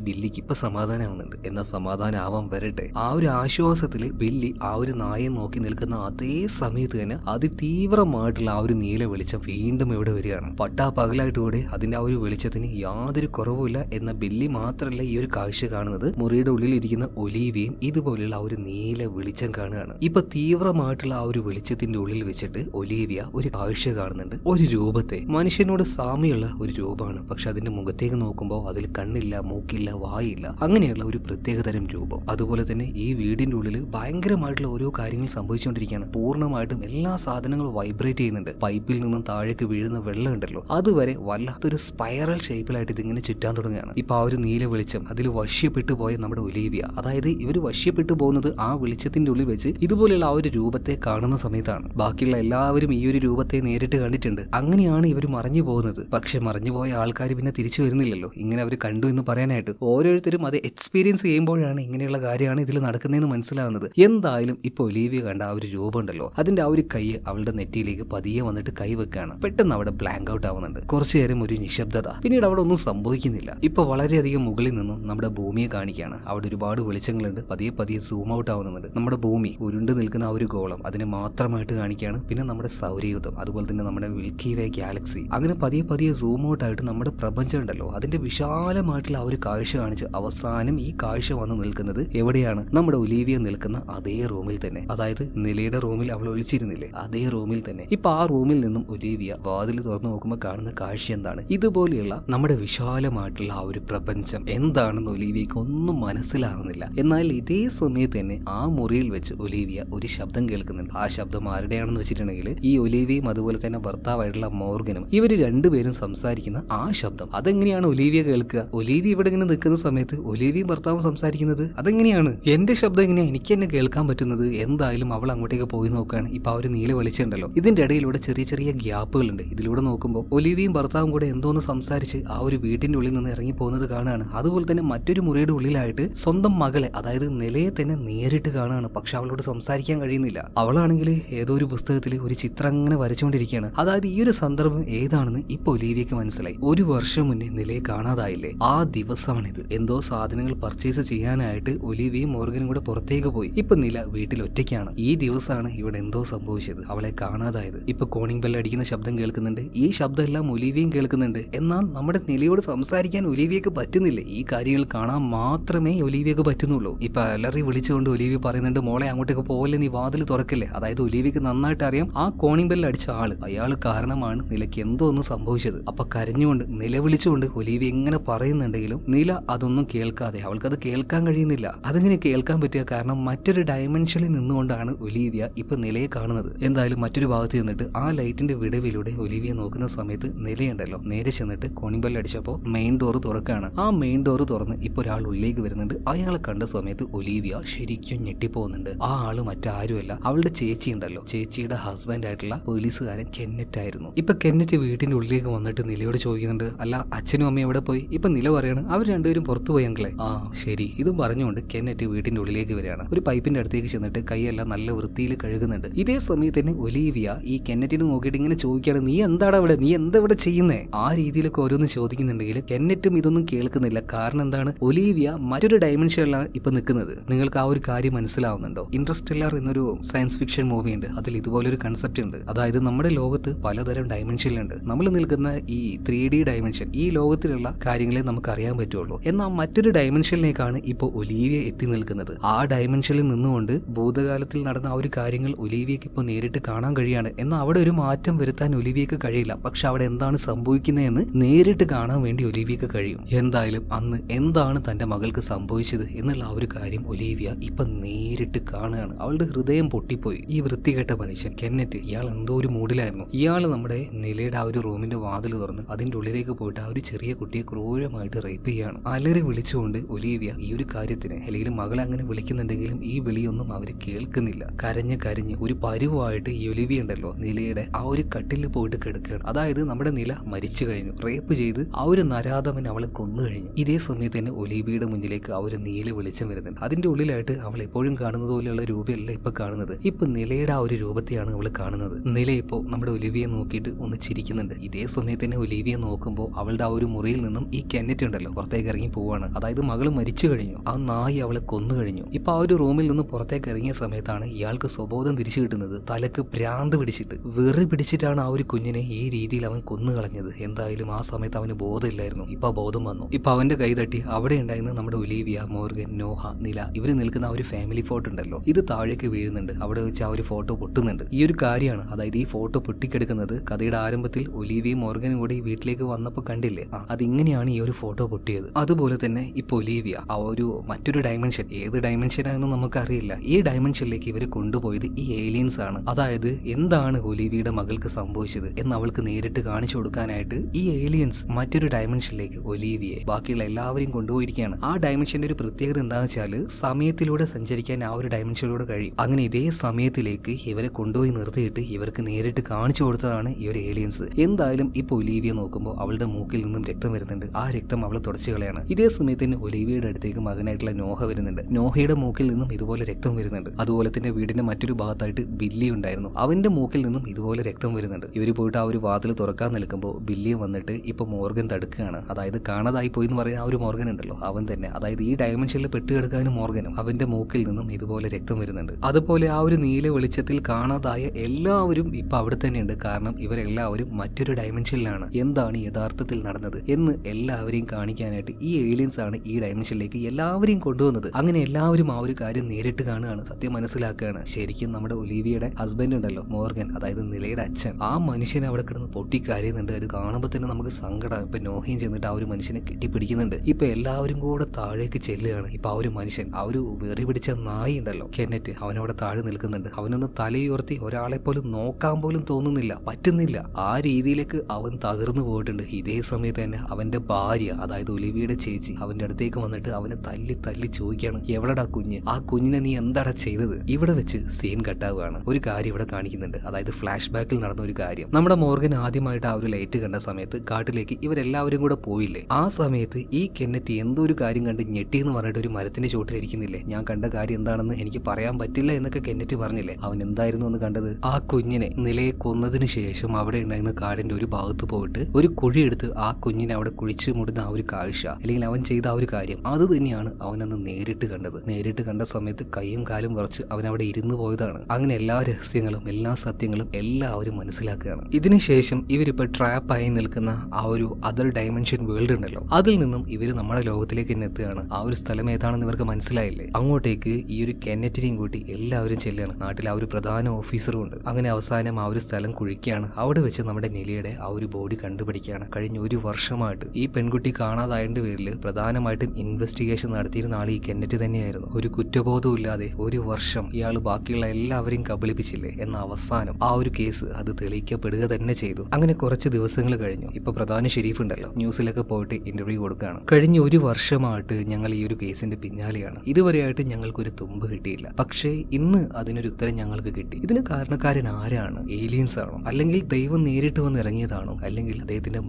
ബില്ലിക്ക് ഇപ്പൊ സമാധാനമാവുന്നുണ്ട് എന്നാൽ സമാധാനം ആവാൻ വരട്ടെ. ആ ഒരു ആശ്വാസത്തിൽ ബില്ലി ആ ഒരു നായെ നോക്കി നിൽക്കുന്ന അതേ സമയത്ത് തന്നെ അതിതീവ്രമായിട്ടുള്ള ആ ഒരു നീല വെളിച്ചം വീണ്ടും ഇവിടെ വരികയാണ്. പട്ടാ പകലായിട്ട് കൂടെ അതിന്റെ ആ ഒരു വെളിച്ചത്തിന് യാതൊരു കുറവുമില്ല എന്ന ബില്ലി മാത്രമല്ല ഈ ഒരു കാഴ്ച കാണുന്നത്. മുറിയുടെ ഉള്ളിൽ ഇരിക്കുന്ന ഒലീവിയും ഇതുപോലെയുള്ള ആ ഒരു നീല വെളിച്ചം കാണുകയാണ്. ഇപ്പൊ തീവ്രമായിട്ടുള്ള ആ ഒരു വെളിച്ചത്തിന്റെ ഉള്ളിൽ വെച്ചിട്ട് ഒലീവിയ ഒരു കാഴ്ച കാണുന്നുണ്ട്. ഒരു രൂപത്തെ. മനുഷ്യനോട് സാമ്യമുള്ള ഒരു രൂപമാണ്. പക്ഷെ അതിന്റെ മുഖത്തേക്ക് നോക്കുമ്പോൾ അതിൽ കണ്ണില്ല മൂക്കില്ല വായില്ല. അങ്ങനെയുള്ള ഒരു പ്രത്യേകതരം രൂപം. അതുപോലെ തന്നെ ഈ വീടിന്റെ ഉള്ളിൽ ഭയങ്കരമായിട്ടുള്ള ഓരോ കാര്യങ്ങൾ സംഭവിച്ചുകൊണ്ടിരിക്കുകയാണ്. പൂർണമായിട്ടും എല്ലാ സാധനങ്ങളും വൈബ്രേറ്റ് ചെയ്യുന്നുണ്ട്. പൈപ്പിൽ നിന്നും താഴേക്ക് വീഴുന്ന വെള്ളം ഉണ്ടല്ലോ. അതുവരെ വല്ലാത്തൊരു സ്പൈറൽ ഷേപ്പിലായിട്ട് ഇതിങ്ങനെ ചുറ്റാൻ തുടങ്ങുകയാണ്. ഇപ്പൊ ആ ഒരു നീല വെളിച്ചം അതിൽ വശ്യപ്പെട്ടു പോയ നമ്മുടെ ഒലീവിയ. അതായത് ഇവർ വശ്യപ്പെട്ടു പോകുന്നത് ആ വെളിച്ചത്തിന്റെ ഉള്ളിൽ വെച്ച് ഇതുപോലെയുള്ള ആ ഒരു രൂപത്തെ കാണുന്ന സമയത്താണ്. ബാക്കിയുള്ള എല്ലാവരും ഈ ഒരു രൂപത്തെ നേരിട്ട് കണ്ടിട്ടുണ്ട്. അങ്ങനെയാണ് ഇവർ മറഞ്ഞു പോകുന്നത്. പക്ഷെ മറഞ്ഞുപോയ ആൾക്കാർ പിന്നെ തിരിച്ചു തിരിച്ചു വരുന്നില്ലല്ലോ. ഇങ്ങനെ അവർ കണ്ടു എന്ന് പറയാനായിട്ട് ഓരോരുത്തരും അത് എക്സ്പീരിയൻസ് ചെയ്യുമ്പോഴാണ് ഇങ്ങനെയുള്ള കാര്യമാണ് ഇതിൽ നടക്കുന്നതെന്ന് മനസ്സിലാവുന്നത്. എന്തായാലും ഇപ്പോൾ ഒലീവിയ കണ്ട ആ ഒരു രൂപം ഉണ്ടല്ലോ അതിന്റെ ആ ഒരു കൈ അവളുടെ നെറ്റിയിലേക്ക് പതിയെ വന്നിട്ട് കൈ വെക്കുകയാണ് പെട്ടെന്ന് അവിടെ ബ്ലാങ്ക് ഔട്ട് ആവുന്നുണ്ട്. കുറച്ചു നേരം ഒരു നിശബ്ദത. പിന്നീട് അവിടെ ഒന്നും സംഭവിക്കുന്നില്ല. ഇപ്പൊ വളരെയധികം മുകളിൽ നിന്നും നമ്മുടെ ഭൂമിയെ കാണിക്കുകയാണ് അവിടെ ഒരുപാട് വെളിച്ചങ്ങളുണ്ട്. പതിയെ പതിയെ സൂം ഔട്ട് ആവുന്നുണ്ട്. നമ്മുടെ ഭൂമി ഉരുണ്ട് നിൽക്കുന്ന ആ ഒരു ഗോളം അതിനെ മാത്രമായിട്ട് കാണിക്കുകയാണ് പിന്നെ നമ്മുടെ സൗരയൂഥം അതുപോലെ തന്നെ നമ്മുടെ മിൽക്കി വേ ഗാലക്സി അങ്ങനെ പതിയെ പതിയെ സൂം ഔട്ട് ആയിട്ട് നമ്മുടെ പ്രപഞ്ചം ഉണ്ടല്ലോ. അതിന്റെ വിശാലമായിട്ടുള്ള ആ ഒരു കാഴ്ച കാണിച്ച് അവസാനം ഈ കാഴ്ച വന്ന് നിൽക്കുന്നത് എവിടെയാണ്? നമ്മുടെ ഒലീവിയ നിൽക്കുന്ന അതേ റൂമിൽ തന്നെ. അതായത് നിലയുടെ റൂമിൽ അവൾ ഒളിച്ചിരുന്നില്ലേ? അതേ റൂമിൽ തന്നെ. ഇപ്പൊ ആ റൂമിൽ നിന്നും ഒലീവിയ വാതിൽ തുറന്നു നോക്കുമ്പോൾ കാണുന്ന കാഴ്ച എന്താണ്? ഇതുപോലെയുള്ള നമ്മുടെ വിശാലമായിട്ടുള്ള ആ ഒരു പ്രപഞ്ചം എന്താണെന്ന് ഒലീവിയക്ക് ഒന്നും മനസ്സിലാകുന്നില്ല. എന്നാൽ ഇതേ സമയത്ത് തന്നെ ആ മുറിയിൽ വെച്ച് ഒലീവിയ ഒരു ശബ്ദം കേൾക്കുന്നുണ്ട്. ആ ശബ്ദം ആരുടെയാണെന്ന് വെച്ചിട്ടുണ്ടെങ്കിൽ ഈ ഒലീവിയും അതുപോലെ തന്നെ ഭർത്താവായിട്ടുള്ള മോർഗനും ഇവർ രണ്ടുപേരും സംസാരിക്കുന്ന ആ ശബ്ദം. അതെങ്ങനെയാണ് ഒലീവിയ കേൾക്കുക? ഒലീവി ഇവിടെ ഇങ്ങനെ നിൽക്കുന്ന സമയത്ത് ഒലീവിയും ഭർത്താവും സംസാരിക്കുന്നത് അതെങ്ങനെയാണ്? എന്റെ ശബ്ദം എങ്ങനെയാ? എനിക്ക് തന്നെ കേൾക്കാൻ പറ്റുന്നത് എന്തായാലും അവൾ അങ്ങോട്ടേക്ക് പോയി നോക്കുകയാണ്. ഇപ്പൊ ആ ഒരു നീല വെളിച്ചുണ്ടല്ലോ ഇതിന്റെ ഇടയിലൂടെ ചെറിയ ചെറിയ ഗ്യാപ്പുകളുണ്ട്. ഇതിലൂടെ നോക്കുമ്പോൾ ഒലീവിയും ഭർത്താവും കൂടെ എന്തോന്ന് സംസാരിച്ച് ആ ഒരു വീട്ടിന്റെ ഉള്ളിൽ നിന്ന് ഇറങ്ങി പോകുന്നത് കാണാണ് അതുപോലെ തന്നെ മറ്റൊരു മുറിയുടെ ഉള്ളിലായിട്ട് സ്വന്തം മകളെ അതായത് നിലയെ തന്നെ നേരിട്ട് കാണാണ് പക്ഷെ അവളോട് സംസാരിക്കാൻ കഴിയുന്നില്ല. അവളാണെങ്കിൽ ഏതോ ഒരു പുസ്തകത്തിൽ ഒരു ചിത്രം അങ്ങനെ വരച്ചുകൊണ്ടിരിക്കുകയാണ്. അതായത് ഈ ഒരു സന്ദർഭം ഏതാണെന്ന് ഇപ്പൊ ഒലീവിയക്ക് മനസ്സിലായി. ഒരു വർഷം മുന്നേ നിലയെ കാണാതായില്ലേ? ആ ദിവസമാണിത്. എന്തോ സാധനങ്ങൾ പർച്ചേസ് ചെയ്യാനായിട്ട് ഒലിവിയും മോർഗനും കൂടെ പുറത്തേക്ക് പോയി. ഇപ്പൊ നില വീട്ടിൽ ഒറ്റയ്ക്കാണ്. ഈ ദിവസമാണ് ഇവിടെ എന്തോ സംഭവിച്ചത്. അവളെ കാണാതായത്. ഇപ്പൊ കോണിംഗ് ബെൽ അടിക്കുന്ന ശബ്ദം കേൾക്കുന്നുണ്ട്. ഈ ശബ്ദമെല്ലാം ഒലിവിയും കേൾക്കുന്നുണ്ട്. എന്നാൽ നമ്മുടെ നിലയോട് സംസാരിക്കാൻ ഒലീവിയക്ക് പറ്റുന്നില്ല? ഈ കാര്യങ്ങൾ കാണാൻ മാത്രമേ ഒലീവിയക്ക് പറ്റുന്നുള്ളൂ. ഇപ്പൊ അലറി വിളിച്ചുകൊണ്ട് ഒലിവി പറയുന്നുണ്ട് മോളെ അങ്ങോട്ടേക്ക് പോകല്ലേ നീ വാതിൽ തുറക്കല്ലേ? അതായത് ഒലീവിയക്ക് നന്നായിട്ട് അറിയാം ആ കോണിംഗ് ബെല്ല് അടിച്ച ആൾ. അയാൾ കാരണമാണ് നിലയ്ക്ക് എന്തോ ഒന്ന് സംഭവിച്ചത്. അപ്പൊ കരഞ്ഞുകൊണ്ട് നിലവിളിച്ചുകൊണ്ട് ഒലീവിയ എങ്ങനെ പറയുന്നുണ്ടെങ്കിലും നീല അതൊന്നും കേൾക്കാതെ അവൾക്കത് കേൾക്കാൻ കഴിയുന്നില്ല. അതെങ്ങനെ കേൾക്കാൻ പറ്റിയ കാരണം മറ്റൊരു ഡയമെൻഷനിൽ നിന്നുകൊണ്ടാണ് ഒലീവിയ ഇപ്പൊ നിലയെ കാണുന്നത്. എന്തായാലും മറ്റൊരു ഭാഗത്ത് ചെന്നിട്ട് ആ ലൈറ്റിന്റെ വിടവിലൂടെ ഒലീവിയ നോക്കുന്ന സമയത്ത് നിലയുണ്ടല്ലോ. നേരെ ചെന്നിട്ട് കോണിമ്പൽ അടിച്ചപ്പോൾ മെയിൻ ഡോർ തുറക്കാണ്. ആ മെയിൻ ഡോർ തുറന്ന് ഇപ്പൊ ഒരാൾ ഉള്ളിലേക്ക് വരുന്നുണ്ട്. അയാളെ കണ്ട സമയത്ത് ഒലീവിയ ശരിക്കും ഞെട്ടിപ്പോകുന്നുണ്ട്. ആ ആൾ മറ്റാരുമല്ല അവളുടെ ചേച്ചി ഉണ്ടല്ലോ. ചേച്ചിയുടെ ഹസ്ബൻഡ് ആയിട്ടുള്ള പോലീസുകാരൻ കെന്നറ്റ് ആയിരുന്നു ഇപ്പൊ കെന്നറ്റ് വീട്ടിന്റെ ഉള്ളിലേക്ക് വന്നിട്ട് നിലയോട് ചോദിക്കുന്നുണ്ട് അല്ല അച്ഛനും അമ്മയും എവിടെ പോയി? ഇപ്പൊ നില പറയാണ്. അവർ രണ്ടുപേരും പുറത്തു പോയി അങ്കിളെ. ആ. ശരി. ഇതും പറഞ്ഞുകൊണ്ട് കെന്നറ്റ് വീട്ടിന്റെ ഉള്ളിലേക്ക് വരികയാണ്. ഒരു പൈപ്പിന്റെ അടുത്തേക്ക് ചെന്നിട്ട് കൈയെല്ലാം നല്ല വൃത്തിയിൽ കഴുകുന്നുണ്ട്. ഇതേ സമയത്ത് തന്നെ ഒലീവിയ ഈ കെന്നറ്റിനെ നോക്കിയിട്ട് ഇങ്ങനെ ചോദിക്കുകയാണ് നീ എന്താണ് അവിടെ? നീ എന്താ ഇവിടെ ചെയ്യുന്നേ? ആ രീതിയിലൊക്കെ ഓരോന്ന് ചോദിക്കുന്നുണ്ടെങ്കിൽ കെന്നറ്റും ഇതൊന്നും കേൾക്കുന്നില്ല. കാരണം എന്താണ്? ഒലീവിയ മറ്റൊരു ഡയമെൻഷനിലാണ് ഇപ്പൊ നിൽക്കുന്നത്. നിങ്ങൾക്ക് ആ ഒരു കാര്യം മനസ്സിലാവുന്നുണ്ടോ? ഇൻട്രസ്റ്റെല്ലാർ എന്നൊരു സയൻസ് ഫിക്ഷൻ മൂവി ഉണ്ട്. അതിൽ ഇതുപോലൊരു കൺസെപ്റ്റ് ഉണ്ട്. അതായത് നമ്മുടെ ലോകത്ത് പലതരം ഡയമെൻഷനിലുണ്ട് നമ്മൾ നിൽക്കുന്ന ഈ ത്രീ ഡി ഡയമെൻഷൻ ഈ ലോകത്തിലുള്ള കാര്യങ്ങളെ നമുക്ക് അറിയാൻ പറ്റുള്ളൂ. എന്നാൽ മറ്റൊരു ഡയമെൻഷനിലേക്കാണ് ഇപ്പോൾ ഒലീവിയ എത്തി നിൽക്കുന്നത്. ആ ഡയമെൻഷനിൽ നിന്നുകൊണ്ട് ഭൂതകാലത്തിൽ നടന്ന ആ ഒരു കാര്യങ്ങൾ ഒലീവിയക്ക് ഇപ്പോൾ നേരിട്ട് കാണാൻ കഴിയാണ്. എന്നാൽ അവിടെ ഒരു മാറ്റം വരുത്താൻ ഒലിവിയക്ക് കഴിയില്ല. പക്ഷെ അവിടെ എന്താണ് സംഭവിക്കുന്നതെന്ന് നേരിട്ട് കാണാൻ വേണ്ടി ഒലീവിയക്ക് കഴിയും. എന്തായാലും അന്ന് എന്താണ് തന്റെ മകൾക്ക് സംഭവിച്ചത് എന്നുള്ള ആ ഒരു കാര്യം ഒലീവിയ ഇപ്പൊ നേരിട്ട് കാണുകയാണ്. അവളുടെ ഹൃദയം പൊട്ടിപ്പോയി. ഈ വൃത്തികെട്ട മനുഷ്യൻ കെന്നറ്റ് ഇയാൾ എന്തോ ഒരു മൂഡിലായിരുന്നു. ഇയാൾ നമ്മുടെ നിലയുടെ ആ ഒരു റൂമിന്റെ വാതിൽ തുറന്ന് അതിന്റെ ഉള്ളിലേക്ക് പോയിട്ട് ആ ഒരു ചെറിയ കുട്ടിയെ ക്രൂരമായിട്ട് റേപ്പ് ചെയ്യാണ് അലറി വിളിച്ചുകൊണ്ട് ഒലീവിയ ഈ ഒരു കാര്യത്തിന് അല്ലെങ്കിൽ മകളെ അങ്ങനെ വിളിക്കുന്നുണ്ടെങ്കിലും ഈ വിളിയൊന്നും അവർ കേൾക്കുന്നില്ല. കരഞ്ഞ് കരഞ്ഞ് ഒരു പരുവായിട്ട് ഈ ഒലിവിയ ഉണ്ടല്ലോ നിലയുടെ ആ ഒരു കട്ടിലിൽ പോയിട്ട് കിടക്കുകയാണ്. അതായത് നമ്മുടെ നില മരിച്ചു കഴിഞ്ഞു. റേപ്പ് ചെയ്ത് ആ ഒരു നരാധമൻ അവളെ കൊന്നു കഴിഞ്ഞു. ഇതേ സമയത്ത് തന്നെ ഒലിവിയുടെ മുന്നിലേക്ക് ആ ഒരു നീല വെളിച്ചം വരുന്നുണ്ട്. അതിന്റെ ഉള്ളിലായിട്ട് അവൾ എപ്പോഴും കാണുന്നത് പോലെയുള്ള രൂപയല്ല ഇപ്പൊ കാണുന്നത്. ഇപ്പൊ നിലയുടെ ആ ഒരു രൂപത്തെയാണ് അവൾ കാണുന്നത്. നില ഇപ്പോൾ നമ്മുടെ ഒലിവിയെ നോക്കിയിട്ട് ഒന്ന് ചിരിക്കുന്നുണ്ട്. ഇതേ സമയത്ത് തന്നെ ഒലിവിയെ നോക്കുമ്പോൾ അവളുടെ ആ ഒരു മുറിയിൽ നിന്നും ഈ കെന്നറ്റ് ഉണ്ടല്ലോ പുറത്തേക്ക് ഇറങ്ങി പോവാണ്. അതായത് മകൾ മരിച്ചു കഴിഞ്ഞു. ആ നായി അവളെ കൊന്നു കഴിഞ്ഞു. ഇപ്പൊ ആ ഒരു റൂമിൽ നിന്ന് പുറത്തേക്ക് ഇറങ്ങിയ സമയത്താണ് ഇയാൾക്ക് സ്വബോധം തിരിച്ചു കിട്ടുന്നത്. തലക്ക് ഭ്രാന്ത് പിടിച്ചിട്ട്. വെറി പിടിച്ചിട്ടാണ് ആ ഒരു കുഞ്ഞിനെ ഈ രീതിയിൽ അവൻ കൊന്നു കളഞ്ഞത്. എന്തായാലും ആ സമയത്ത് അവന് ബോധമില്ലായിരുന്നു. ഇപ്പൊ ബോധം വന്നു. ഇപ്പൊ അവന്റെ കൈ തട്ടി അവിടെ ഉണ്ടായിരുന്ന നമ്മുടെ ഒലീവിയ മോർഗൻ നോഹ നില ഇവർ നിൽക്കുന്ന ആ ഒരു ഫാമിലി ഫോട്ടോ ഉണ്ടല്ലോ. ഇത് താഴേക്ക് വീഴുന്നുണ്ട്. അവിടെ വെച്ച് ആ ഒരു ഫോട്ടോ പൊട്ടുന്നുണ്ട്. ഈ ഒരു കാര്യമാണ് അതായത് ഈ ഫോട്ടോ പൊട്ടിക്കെടുക്കുന്നത് കഥയുടെ ആരംഭത്തിൽ ഒലീവിയും മോർഗനും കൂടി ഈ വീട്ടിലേക്ക് വന്നപ്പോൾ കണ്ടില്ലേ? ആ. അതിങ്ങനെയാണ് ഈ ഒരു ഫോട്ടോ പൊട്ടിയത്. അതുപോലെ തന്നെ ഇപ്പൊ ഒലീവിയ ആ ഒരു മറ്റൊരു ഡയമെൻഷൻ ഏത് ഡയമെൻഷനാണെന്ന് നമുക്കറിയില്ല. ഈ ഡയമെൻഷനിലേക്ക് ഇവർ കൊണ്ടുപോയത് ഈ ഏലിയൻസ് ആണ്. അതായത് എന്താണ് ഒലീവിയുടെ മകൾക്ക് സംഭവിച്ചത് എന്ന് അവൾക്ക് നേരിട്ട് കാണിച്ചു കൊടുക്കാനായിട്ട് ഈ ഏലിയൻസ് മറ്റൊരു ഡയമെൻഷനിലേക്ക് ഒലീവിയെ ബാക്കിയുള്ള എല്ലാവരെയും കൊണ്ടുപോയിരിക്കുകയാണ്. ആ ഡയമെൻഷന്റെ ഒരു പ്രത്യേകത എന്താണെന്ന് വെച്ചാൽ സമയത്തിലൂടെ സഞ്ചരിക്കാൻ ആ ഒരു ഡയമെൻഷനിലൂടെ കഴിയും. അങ്ങനെ ഇതേ സമയത്തിലേക്ക് ഇവരെ കൊണ്ടുപോയി നിർത്തിയിട്ട് ഇവർക്ക് നേരിട്ട് കാണിച്ചു കൊടുത്തതാണ് ഈ ഒരു ഏലിയൻസ് എന്തായാലും ഇപ്പൊ ഒലീവിയെ നോക്കുമ്പോൾ അവളുടെ മൂക്കിൽ നിന്നും രക്തം വരുന്നുണ്ട്. ആ രക്തം അവൾ തുടച്ചു കളയാണ്. ഇതേ സമയത്ത് തന്നെ ഒലിവിയുടെ അടുത്തേക്ക് മകനായിട്ടുള്ള നോഹ വരുന്നുണ്ട്. നോഹയുടെ മൂക്കിൽ നിന്നും ഇതുപോലെ രക്തം വരുന്നുണ്ട്. അതുപോലെ തന്നെ വീടിന്റെ മറ്റൊരു ഭാഗത്തായിട്ട് ബില്ലി ഉണ്ടായിരുന്നു. അവന്റെ മൂക്കിൽ നിന്നും ഇതുപോലെ രക്തം വരുന്നുണ്ട്. ഇവർ പോയിട്ട് ആ ഒരു വാതിൽ തുറക്കാൻ നിൽക്കുമ്പോൾ ബില്ലി വന്നിട്ട് ഇപ്പൊ മോർഗൻ തടുക്കുകയാണ്. അതായത് കാണാതായി പോയി എന്ന് പറയുന്ന ആ ഒരു മോർഗൻ ഉണ്ടല്ലോ അവൻ തന്നെ. അതായത് ഈ ഡയമെൻഷനിൽ പെട്ടുകിടക്കാനും മോർഗനും അവന്റെ മൂക്കിൽ നിന്നും ഇതുപോലെ രക്തം വരുന്നുണ്ട്. അതുപോലെ ആ ഒരു നീല വെളിച്ചത്തിൽ കാണാതായ എല്ലാവരും ഇപ്പൊ അവിടെ തന്നെയുണ്ട്. കാരണം ഇവരെല്ലാവരും മറ്റൊരു ഡയമെൻഷനിലാണ് എന്താണ് യഥാർത്ഥത്തിൽ നടന്നത് എന്ന് എല്ലാവരെയും കാണിക്കാനായിട്ട് ഈ ഏലിയൻസ് ആണ് ഈ ഡയമെൻഷനിലേക്ക് എല്ലാവരെയും കൊണ്ടുവന്നത്. അങ്ങനെ എല്ലാവരും ആ ഒരു കാര്യം നേരിട്ട് കാണുകയാണ് സത്യം മനസ്സിലാക്കുകയാണ്. ശരിക്കും നമ്മുടെ ഒലീവിയുടെ ഹസ്ബൻഡ് ഉണ്ടല്ലോ മോർഗൻ അതായത് നിലയുടെ അച്ഛൻ. ആ മനുഷ്യനെ അവിടെ കിടന്ന് പൊട്ടിക്കരയുന്നുണ്ട്. അത് കാണുമ്പോൾ തന്നെ നമുക്ക് സങ്കടം. ഇപ്പൊ നോഹയും ചെന്നിട്ട് ആ ഒരു മനുഷ്യനെ കെട്ടിപ്പിടിക്കുന്നുണ്ട്. ഇപ്പൊ എല്ലാവരും കൂടെ താഴേക്ക് ചെല്ലുകയാണ്. ഇപ്പൊ ആ ഒരു മനുഷ്യൻ ആ ഒരു വെറി പിടിച്ച നായി ഉണ്ടല്ലോ കെന്നറ്റ് അവനവിടെ താഴെ നിൽക്കുന്നുണ്ട്. അവനൊന്ന് തലയുയർത്തി ഒരാളെ പോലും നോക്കാൻ പോലും തോന്നുന്നില്ല പറ്റുന്നില്ല. ആ രീതിയിലേക്ക് അവൻ തകർന്നു പോയിട്ടുണ്ട്. ഇതേ സമയത്ത് തന്നെ അവന്റെ ഭാര്യ അതായത് ഒലിവിയുടെ ചേച്ചി അവന്റെ അടുത്തേക്ക് വന്നിട്ട് അവനെ തല്ലി തല്ലി ചോദിക്കുകയാണ്. എവിടെടാ കുഞ്ഞ്? ആ കുഞ്ഞിനെ നീ എന്താടാ ചെയ്തത്? ഇവിടെ വെച്ച് സീൻ കട്ടാവുകയാണ്. ഒരു കാര്യം ഇവിടെ കാണിക്കുന്നുണ്ട്. അതായത് ഫ്ലാഷ് ബാക്കിൽ നടന്ന ഒരു കാര്യം. നമ്മുടെ മോർഗൻ ആദ്യമായിട്ട് ആ ഒരു ലൈറ്റ് കണ്ട സമയത്ത് കാട്ടിലേക്ക് ഇവരെല്ലാവരും കൂടെ പോയില്ലേ? ആ സമയത്ത് ഈ കെന്നറ്റി എന്തോ ഒരു കാര്യം കണ്ട് ഞെട്ടി എന്ന് പറഞ്ഞിട്ട് ഒരു മരത്തിന്റെ ചോട്ടിലിരിക്കുന്നില്ലേ ഞാൻ കണ്ട കാര്യം എന്താണെന്ന് എനിക്ക് പറയാൻ പറ്റില്ല എന്നൊക്കെ കെന്നറ്റി പറഞ്ഞില്ലേ? അവൻ എന്തായിരുന്നു എന്ന് കണ്ടത്? ആ കുഞ്ഞിനെ നിലയെ കൊന്നതിന് ശേഷം അവിടെ ഉണ്ടായിരുന്ന കാടിന്റെ ഒരു ഭാഗത്ത് പോയിട്ട് ഒരു കുഴിയെടുത്ത് ആ കുഞ്ഞിനെ അവിടെ കുഴിച്ചു മുടുന്ന ആ ഒരു കാഴ്ച അല്ലെങ്കിൽ അവൻ ചെയ്ത ആ ഒരു കാര്യം അത് തന്നെയാണ് അവനന്ന് നേരിട്ട് കണ്ടത്. നേരിട്ട് കണ്ട സമയത്ത് കൈയും കാലും കുറച്ച് അവൻ അവിടെ ഇരുന്ന് പോയതാണ്. അങ്ങനെ എല്ലാ രഹസ്യങ്ങളും എല്ലാ സത്യങ്ങളും എല്ലാവരും മനസ്സിലാക്കുകയാണ്. ഇതിനുശേഷം ഇവരിപ്പോ ട്രാപ്പായി നിൽക്കുന്ന ആ ഒരു അതർ ഡയമെൻഷൻ വേൾഡ് ഉണ്ടല്ലോ അതിൽ നിന്നും ഇവർ നമ്മുടെ ലോകത്തിലേക്ക് തന്നെ എത്തുകയാണ്. ആ ഒരു സ്ഥലം ഏതാണെന്ന് ഇവർക്ക് മനസ്സിലായില്ലേ? അങ്ങോട്ടേക്ക് ഈ ഒരു കെന്നറ്റിനെയും കൂട്ടി എല്ലാവരും ചെല്ലുകയാണ്. നാട്ടിൽ ആ ഒരു പ്രധാന ഓഫീസറും ഉണ്ട്. അങ്ങനെ അവസാനം ആ ഒരു സ്ഥലം കുഴിക്കുകയാണ്. അവിടെ വെച്ച് നമ്മുടെ നിലയുടെ ആ ഒരു ബോഡി കണ്ടുപിടിക്കുകയാണ്. കഴിഞ്ഞ ഒരു വർഷമായിട്ട്. ഈ പെൺകുട്ടി കാണാതായതിന്റെ പേരിൽ പ്രധാനമായിട്ടും ഇൻവെസ്റ്റിഗേഷൻ നടത്തിയിരുന്ന ആൾ ഈ കെന്നറ്റ് തന്നെയായിരുന്നു. ഒരു കുറ്റബോധവും ഇല്ലാതെ ഒരു വർഷം ഇയാൾ ബാക്കിയുള്ള എല്ലാവരെയും കബളിപ്പിച്ചില്ലേ എന്ന അവസാനം ആ ഒരു കേസ് അത് തെളിയിക്കപ്പെടുക തന്നെ ചെയ്തു. അങ്ങനെ കുറച്ച് ദിവസങ്ങൾ കഴിഞ്ഞു. ഇപ്പൊ പ്രധാന ഷെരീഫ് ഉണ്ടല്ലോ. ന്യൂസിലൊക്കെ പോയിട്ട് ഇന്റർവ്യൂ കൊടുക്കുകയാണ് കഴിഞ്ഞ ഒരു വർഷമായിട്ട് ഞങ്ങൾ ഈ ഒരു കേസിന്റെ പിന്നാലെയാണ്. ഇതുവരെയായിട്ട് ഞങ്ങൾക്കൊരു തുമ്പ് കിട്ടിയില്ല. പക്ഷേ ഇന്ന് അതിനൊരു ഉത്തരം ഞങ്ങൾക്ക് കിട്ടി. ഇതിന് കാരണക്കാരൻ ആരാണ്? ഏലിയൻസ് ആണോ? അല്ലെങ്കിൽ ദൈവം നേരിട്ട് വന്ന് ഇറങ്ങിയതാണോ? അല്ലെങ്കിൽ അദ്ദേഹത്തിന്റെ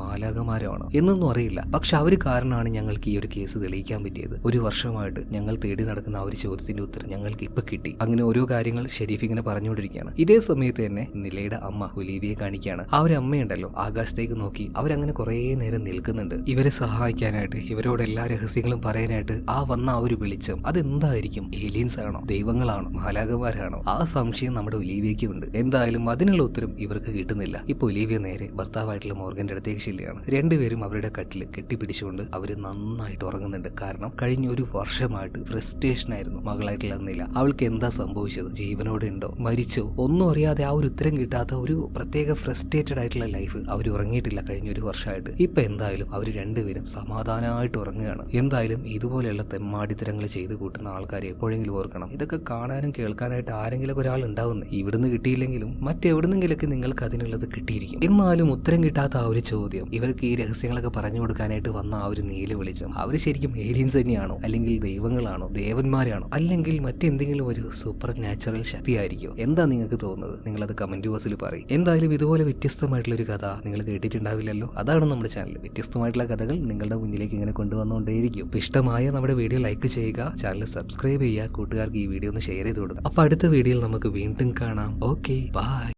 മാലാകമാരാണോ എന്നൊന്നും അറിയില്ല. പക്ഷെ അവർ കാരണമാണ് ഞങ്ങൾക്ക് ഈ ഒരു കേസ് തെളിയിക്കാൻ പറ്റിയത്. ഒരു വർഷമായിട്ട് ഞങ്ങൾ തേടി നടക്കുന്ന ആ ഒരു ചോദ്യത്തിന്റെ ഉത്തരം ഞങ്ങൾക്ക് ഇപ്പൊ കിട്ടി. അങ്ങനെ ഓരോ കാര്യങ്ങൾ ഷെരീഫ് ഇങ്ങനെ പറഞ്ഞുകൊണ്ടിരിക്കുകയാണ്. ഇതേ സമയത്ത് തന്നെ നിലയുടെ അമ്മ ഹുലീവിയെ കാണിക്കുകയാണ്. ആ ഒരു അമ്മയുണ്ടല്ലോ ആകാശത്തേക്ക് നോക്കി. അവരങ്ങനെ കുറേ നേരം നിൽക്കുന്നുണ്ട്. ഇവരെ സഹായിക്കാനായിട്ട് ഇവരോട് എല്ലാ രഹസ്യങ്ങളും പറയാനായിട്ട് ആ വന്ന ആ ഒരു വെളിച്ചം അതെന്തായിരിക്കും? ഏലിയൻസ് ആണോ? ദൈവങ്ങളാണോ? മാലാകന്മാരാണോ ആ സംശയം നമ്മുടെ ഒലീവിയയ്ക്കും ഉണ്ട്. എന്തായാലും അതിനുള്ള ഉത്തരം ഇവർക്ക് കിട്ടുന്നില്ല. ഇപ്പൊ ഒലീവിയ നേരെ ഭർത്താവായിട്ടുള്ള മോർഗന്റെ അടുത്തേക്ക് ചെല്ലുകയാണ്. രണ്ടുപേരും അവരുടെ കട്ടിൽ കെട്ടിപ്പിടിച്ചുകൊണ്ട് അവർ നന്നായിട്ട് ഉറങ്ങുന്നുണ്ട്. കാരണം കഴിഞ്ഞ ഒരു വർഷമായിട്ട് ഫ്രസ്ട്രേഷൻ ആയിരുന്നു. മകളായിട്ടുള്ള നില അവൾക്ക് എന്താ സംഭവിച്ചത്? ജീവനോടെ ഉണ്ടോ? മരിച്ചോ? ഒന്നും അറിയാതെ ആ ഒരു ഉത്തരം കിട്ടാത്ത ഒരു പ്രത്യേക ഫ്രസ്ട്രേറ്റഡ് ആയിട്ടുള്ള ലൈഫ് അവർ ഉറങ്ങിയിട്ടില്ല കഴിഞ്ഞ ഒരു വർഷമായിട്ട്. ഇപ്പൊ എന്തായാലും അവർ രണ്ടുപേരും സമാധാനമായിട്ട് ഉറങ്ങുകയാണ്. എന്തായാലും ഇതുപോലെയുള്ള തെമ്മാടിത്തരങ്ങൾ ചെയ്ത് കൂട്ടുന്ന ആൾക്കാർ എപ്പോഴെങ്കിലും ഓർക്കണം. ഇതൊക്കെ കാണാനും കേൾക്കാനായിട്ട് ആരെങ്കിലും ഒരാൾ ഉണ്ടാവുന്നേ. ഇവിടുന്ന് കിട്ടിയില്ലെങ്കിലും മറ്റെവിടുന്നെങ്കിലൊക്കെ നിങ്ങൾക്ക് അതിനുള്ളത് കിട്ടിയിരിക്കും. എന്നാലും ഉത്തരം കിട്ടാത്ത ആ ഒരു ചോദ്യം. ഇവർക്ക് രഹസ്യങ്ങളൊക്കെ പറഞ്ഞു കൊടുക്കാനായിട്ട് വന്ന ആ ഒരു നീല വെളിച്ചം. അവർ ശരിക്കും ഏലിയൻസ് തന്നെയാണോ? അല്ലെങ്കിൽ ദൈവങ്ങളാണോ? ദേവന്മാരാണോ അല്ലെങ്കിൽ മറ്റെന്തെങ്കിലും ഒരു സൂപ്പർ നാച്ചുറൽ ശക്തിയായിരിക്കും? എന്താ നിങ്ങൾക്ക് തോന്നുന്നത്? നിങ്ങളത് കമന്റ് ബോക്സിൽ പറയും. എന്തായാലും ഇതുപോലെ വ്യത്യസ്തമായിട്ടുള്ള ഒരു കഥ നിങ്ങൾ കേട്ടിട്ടുണ്ടാവില്ലല്ലോ? അതാണ് നമ്മുടെ ചാനൽ വ്യത്യസ്തമായിട്ടുള്ള കഥകൾ നിങ്ങളുടെ മുന്നിലേക്ക് ഇങ്ങനെ കൊണ്ടുവന്നുകൊണ്ടേയിരിക്കും. ഇഷ്ടമായ നമ്മുടെ വീഡിയോ ലൈക്ക് ചെയ്യുക ചാനൽ സബ്സ്ക്രൈബ് ചെയ്യുക കൂട്ടുകാർക്ക് ഈ വീഡിയോ ഒന്ന് ഷെയർ ചെയ്ത് കൊടുക്കുക. അപ്പൊ അടുത്ത വീഡിയോയിൽ നമുക്ക് വീണ്ടും കാണാം. Okay bye